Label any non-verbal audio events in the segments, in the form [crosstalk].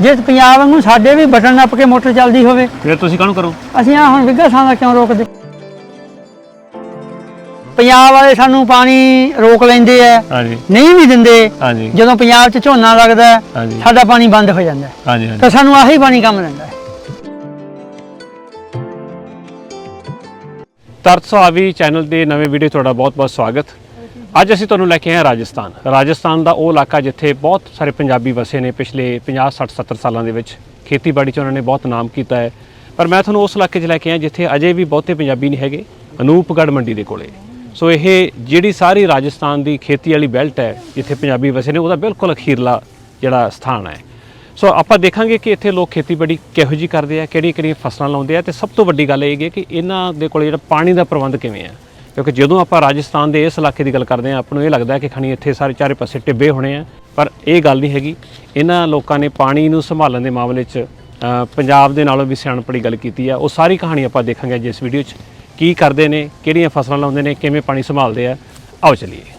ਜੇ ਪੰਜਾਬ ਵਾਂਗੂ ਸਾਡੇ ਵੀ ਬਟਨ ਨੱਪ ਕੇ ਮੋਟਰ ਚੱਲਦੀ ਹੋਵੇ। ਫਿਰ ਤੁਸੀਂ ਕਾਹਨੂੰ ਕਰੋ? ਅਸੀਂ ਆ ਹੁਣ ਵਿੱਗਾ ਥਾਂ ਦਾ ਕਿਉਂ ਰੋਕਦੇ? ਪੰਜਾਬ ਵਾਲੇ ਸਾਨੂੰ ਪਾਣੀ ਰੋਕ ਲੈਂਦੇ ਆ। ਹਾਂਜੀ। ਨਹੀਂ ਵੀ ਦਿੰਦੇ। ਹਾਂਜੀ। ਜਦੋਂ ਪੰਜਾਬ 'ਚ ਝੋਨਾ ਲੱਗਦਾ ਹੈ, ਹਾਂਜੀ। ਸਾਡਾ ਪਾਣੀ ਬੰਦ ਹੋ ਜਾਂਦਾ। ਹੈ। ਹਾਂਜੀ ਹਾਂਜੀ। ਤਾਂ ਸਾਨੂੰ ਆਹੀ ਪਾਣੀ ਕੰਮ ਦਿੰਦਾ। ਹੈ ਤਰਸਵਾਵੀ ਚੈਨਲ ਦੇ ਨਵੇਂ ਵੀਡੀਓ ਤੁਹਾਡਾ ਬਹੁਤ-ਬਹੁਤ ਸਵਾਗਤ। ਅੱਜ ਅਸੀਂ ਤੁਹਾਨੂੰ ਲੈ ਕੇ ਆਏ ਹਾਂ ਰਾਜਸਥਾਨ। ਰਾਜਸਥਾਨ ਦਾ ਉਹ ਇਲਾਕਾ ਜਿੱਥੇ ਬਹੁਤ ਸਾਰੇ ਪੰਜਾਬੀ ਵਸੇ ਨੇ ਪਿਛਲੇ 50 60 70 ਸਾਲਾਂ ਦੇ ਵਿੱਚ। ਖੇਤੀਬਾੜੀ 'ਚ ਉਹਨਾਂ ਨੇ ਬਹੁਤ ਨਾਮ ਕੀਤਾ ਹੈ। ਪਰ ਮੈਂ ਤੁਹਾਨੂੰ ਉਸ ਇਲਾਕੇ 'ਚ ਲੈ ਕੇ ਆਇਆ ਜਿੱਥੇ ਅਜੇ ਵੀ ਬਹੁਤੇ ਪੰਜਾਬੀ ਨਹੀਂ ਹੈਗੇ। ਅਨੂਪਗੜ੍ਹ ਮੰਡੀ ਦੇ ਕੋਲੇ। ਸੋ ਇਹ ਜਿਹੜੀ ਸਾਰੀ ਰਾਜਸਥਾਨ ਦੀ ਖੇਤੀ ਵਾਲੀ ਬੈਲਟ ਹੈ, ਜਿੱਥੇ ਪੰਜਾਬੀ ਵਸੇ ਨੇ, ਉਹਦਾ ਬਿਲਕੁਲ ਅਖੀਰਲਾ ਜਿਹੜਾ ਸਥਾਨ ਹੈ। ਸੋ ਆਪਾਂ ਦੇਖਾਂਗੇ ਕਿ ਇੱਥੇ ਲੋਕ ਖੇਤੀਬਾੜੀ ਕਿਹੋ ਜੀ ਕਰਦੇ ਆ ਕਿਹੜੀਆਂ ਕਿਹੜੀਆਂ ਫਸਲਾਂ ਲਾਉਂਦੇ ਆ। ਤੇ ਸਭ ਤੋਂ ਵੱਡੀ ਗੱਲ ਇਹ ਹੈ ਕਿ ਇਹਨਾਂ ਦੇ ਕੋਲ ਜਿਹੜਾ ਪਾਣੀ ਦਾ ਪ੍ਰਬੰਧ ਕਿਵੇਂ ਆ ਕਿਉਂਕਿ ਜਦੋਂ ਆਪਾਂ ਰਾਜਸਥਾਨ ਦੇ ਇਸ ਇਲਾਕੇ ਦੀ ਗੱਲ ਕਰਦੇ ਆ ਆਪਾਂ ਨੂੰ ਇਹ ਲੱਗਦਾ ਕਿ ਖਣੀ ਇੱਥੇ ਸਾਰੇ ਚਾਰੇ ਪਾਸੇ ਟਿੱਬੇ ਹੋਣੇ ਆ। ਪਰ ਇਹ ਗੱਲ ਨਹੀਂ ਹੈਗੀ। ਇਹਨਾਂ ਲੋਕਾਂ ਨੇ ਪਾਣੀ ਨੂੰ ਸੰਭਾਲਣ ਦੇ ਮਾਮਲੇ 'ਚ ਪੰਜਾਬ ਦੇ ਨਾਲੋਂ ਵੀ ਸਿਆਣਪੜੀ ਗੱਲ ਕੀਤੀ ਆ। ਉਹ ਸਾਰੀ ਕਹਾਣੀ ਆਪਾਂ ਦੇਖਾਂਗੇ ਅੱਜ ਇਸ ਵੀਡੀਓ 'ਚ। ਕੀ ਕਰਦੇ ਨੇ, ਕਿਹੜੀਆਂ ਫਸਲਾਂ ਲਾਉਂਦੇ ਨੇ, ਕਿਵੇਂ ਪਾਣੀ ਸੰਭਾਲਦੇ ਆ। ਆਓ ਚਲੀਏ।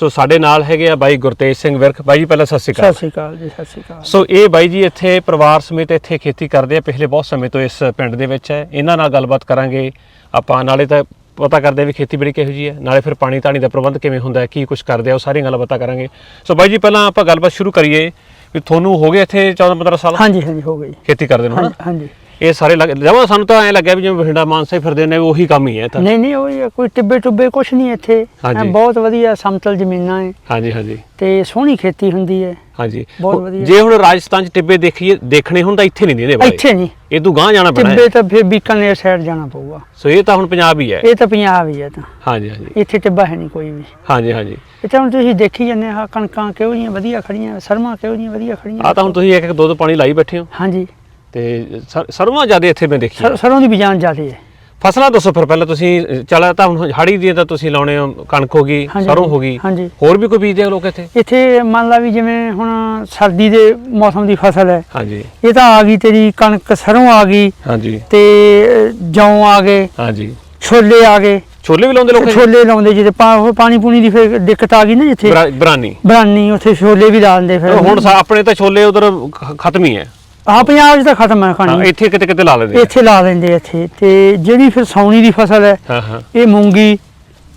ਸੋ ਸਾਡੇ ਨਾਲ ਹੈਗੇ ਆ ਬਾਈ ਗੁਰਤੇਜ ਸਿੰਘ ਵਿਰਕ। ਬਾਈ ਜੀ ਪਹਿਲਾਂ ਸਤਿ ਸ਼੍ਰੀ ਅਕਾਲ। ਸਤਿ ਸ਼੍ਰੀ ਅਕਾਲ ਜੀ ਸਤਿ ਸ਼੍ਰੀ ਅਕਾਲ। ਸੋ ਇਹ ਬਾਈ ਜੀ ਇੱਥੇ ਪਰਿਵਾਰ ਸਮੇਤ ਇੱਥੇ ਖੇਤੀ ਕਰਦੇ ਆ ਪਿਛਲੇ ਬਹੁਤ ਸਮੇਂ ਤੋਂ ਇਸ ਪਿੰਡ ਦੇ ਵਿੱਚ ਹੈ। ਇਹਨਾਂ ਨਾਲ ਗੱਲਬਾਤ ਕਰਾਂਗੇ। ਆਪਾਂ ਨਾਲੇ ਤਾਂ ਪਤਾ ਕਰਦੇ ਆ ਵੀ ਖੇਤੀਬਾੜੀ ਕਿਹੋ ਜੀ ਹੈ। ਨਾਲੇ ਫਿਰ ਪਾਣੀ ਧਾਣੀ ਦਾ ਪ੍ਰਬੰਧ ਕਿਵੇਂ ਹੁੰਦਾ ਹੈ ਕੀ ਕੁਝ ਕਰਦੇ ਆ ਉਹ ਸਾਰੀਆਂ ਗੱਲਾਂ ਪਤਾ ਕਰਾਂਗੇ। ਸੋ ਬਾਈ ਜੀ ਪਹਿਲਾਂ ਆਪਾਂ ਗੱਲਬਾਤ ਸ਼ੁਰੂ ਕਰੀਏ ਵੀ ਤੁਹਾਨੂੰ ਹੋ ਗਏ ਇੱਥੇ 14 15 ਸਾਲ? ਹਾਂਜੀ ਹਾਂਜੀ ਹੋ ਗਈ ਖੇਤੀ ਕਰਦੇ ਨੂੰ ਹਨਾ? ਹਾਂਜੀ। ਇਹ ਸਾਰੇ ਜਮਾ ਸਾਨੂੰ ਤਾਂ ਐਂ ਲੱਗਿਆ ਵੀ ਜਿਵੇਂ ਬਠਿੰਡਾ ਮਾਨਸਾ ਹੀ ਫਿਰਦੇ ਨੇ ਉਹੀ ਕੰਮ ਹੀ ਹੈ ਤਾਂ। ਨਹੀਂ ਨਹੀਂ ਉਹ ਕੋਈ ਟਿੱਬੇ ਟੁੱਬੇ ਕੁਛ ਨਹੀਂ ਇੱਥੇ। ਬਹੁਤ ਵਧੀਆ ਸਮਤਲ ਜ਼ਮੀਨਾਂ ਹੈ। ਹਾਂਜੀ ਹਾਂਜੀ। ਤੇ ਸੋਹਣੀ ਖੇਤੀ ਹੁੰਦੀ ਹੈ। ਹਾਂਜੀ। ਬਹੁਤ ਵਧੀਆ। ਜੇ ਹੁਣ ਰਾਜਸਥਾਨ ਚ ਟਿੱਬੇ ਦੇਖੀਏ ਦੇਖਣੇ ਹੁਣ ਤਾਂ ਇੱਥੇ ਨਹੀਂ ਦਿੰਦੇ ਬਾਈ। ਇੱਥੇ ਨਹੀਂ। ਇਹ ਤੋਂ ਗਾਂ ਜਾਣਾ ਪੈਣਾ ਟਿੱਬੇ ਤਾਂ ਫਿਰ ਬੀਕਾਨੇਰ ਸਾਈਡ ਜਾਣਾ ਪਊਗਾ। ਸੋ ਇਹ ਤਾਂ ਹੁਣ ਪੰਜਾਬ ਹੀ ਹੈ। ਇਹ ਤਾਂ ਪੰਜਾਬ ਹੀ ਹੈ ਤਾਂ। ਹਾਂਜੀ ਹਾਂਜੀ। ਇੱਥੇ ਟਿੱਬਾ ਹੈ ਨਹੀਂ ਕੋਈ ਵੀ। ਹਾਂਜੀ ਹਾਂਜੀ। ਇੱਥੇ ਹੁਣ ਤੁਸੀਂ ਦੇਖੀ ਜਾਂਦੇ ਆ ਕਣਕਾਂ ਕਿਹੋ ਜਿਹੀਆਂ ਵਧੀਆ ਖੜੀਆਂ ਸਰਮਾ ਕਿਹੋ ਜਿਹੀਆਂ ਵਧੀਆ ਖੜੀਆਂ ਆ ਤਾਂ ਹੁਣ ਤੁਸੀਂ ਇੱਕ ਇੱਕ ਦੋ ਦੋ ਪਾਣੀ ਲਾਈ ਬੈਠੇ ਹੋ। ਹਾਂਜੀ। ਤੇ ਸਰ- ਸਰੋਂ ਜ਼ਿਆਦਾ ਇੱਥੇ ਮੈਂ ਦੇਖੀ ਸਰ- ਸਰੋਂ ਦੀ ਬਿਜਾਨ ਜ਼ਿਆਦੇ ਹੈ। ਫਸਲਾਂ ਦੱਸੋ ਫਿਰ ਪਹਿਲਾਂ ਤੁਸੀਂ ਚਲਾ ਤਾਂ ਹੁਣ ਹਾੜੀ ਦੀ ਤਾਂ ਤੁਸੀਂ ਲਾਉਣੇ ਹੋ ਕਣਕ ਹੋ ਗਈ ਹਾਂਜੀ, ਸਰੋਂ ਹੋ ਗਈ। ਹਾਂਜੀ। ਹੋਰ ਵੀ ਕੋਈ ਬੀਜਦੇ ਆ ਲੋਕ ਇੱਥੇ? ਇੱਥੇ ਮੰਨ ਲਾ ਵੀ ਜਿਵੇਂ ਹੁਣ ਸਰਦੀ ਦੇ ਮੌਸਮ ਦੀ ਫਸਲ ਹੈ। ਹਾਂਜੀ। ਇਹ ਤਾਂ ਆ ਗਈ ਤੇਰੀ ਕਣਕ ਸਰੋਂ ਆ ਗਈ। ਹਾਂਜੀ। ਤੇ ਜੌਂ ਆ ਗਏ। ਹਾਂਜੀ। ਛੋਲੇ ਆ ਗਏ। ਛੋਲੇ ਵੀ ਲਾਉਂਦੇ ਲੋਕ ਇੱਥੇ? ਛੋਲੇ ਲਾਉਂਦੇ ਜਿਹਦੇ ਪਾ- ਉਹ ਪਾਣੀ ਪੂਣੀ ਦੀ ਫਿਰ ਦਿੱਕਤ ਆ ਗਈ ਨਾ ਜਿੱਥੇ। ਬਰਾ- ਬਰਾਨੀ। ਬਰਾਨੀ ਉੱਥੇ ਛੋਲੇ ਵੀ ਲਾ ਦਿੰਦੇ ਫਿਰ। ਹੁਣ ਸਾ- ਆਪਣੇ ਤਾਂ ਛੋਲੇ ਉਧਰ ਖਤਮ ਹੀ ਹੈ। ਹਾਂ ਪੰਜਾਬ 'ਚ ਤਾਂ ਖਤਮ ਹੈ ਹਾਂ ਖਾਣੀ ਇੱਥੇ ਕਿਤੇ ਕਿਤੇ ਲਾ ਲੈਂਦੇ ਆ। ਇੱਥੇ ਲਾ ਦਿੰਦੇ ਇੱਥੇ। ਤੇ ਜਿਹੜੀ ਫਿਰ ਸੌਣੀ ਦੀ ਫਸਲ ਹੈ ਹਾਂ ਹਾਂ। ਇਹ ਮੂੰਗੀ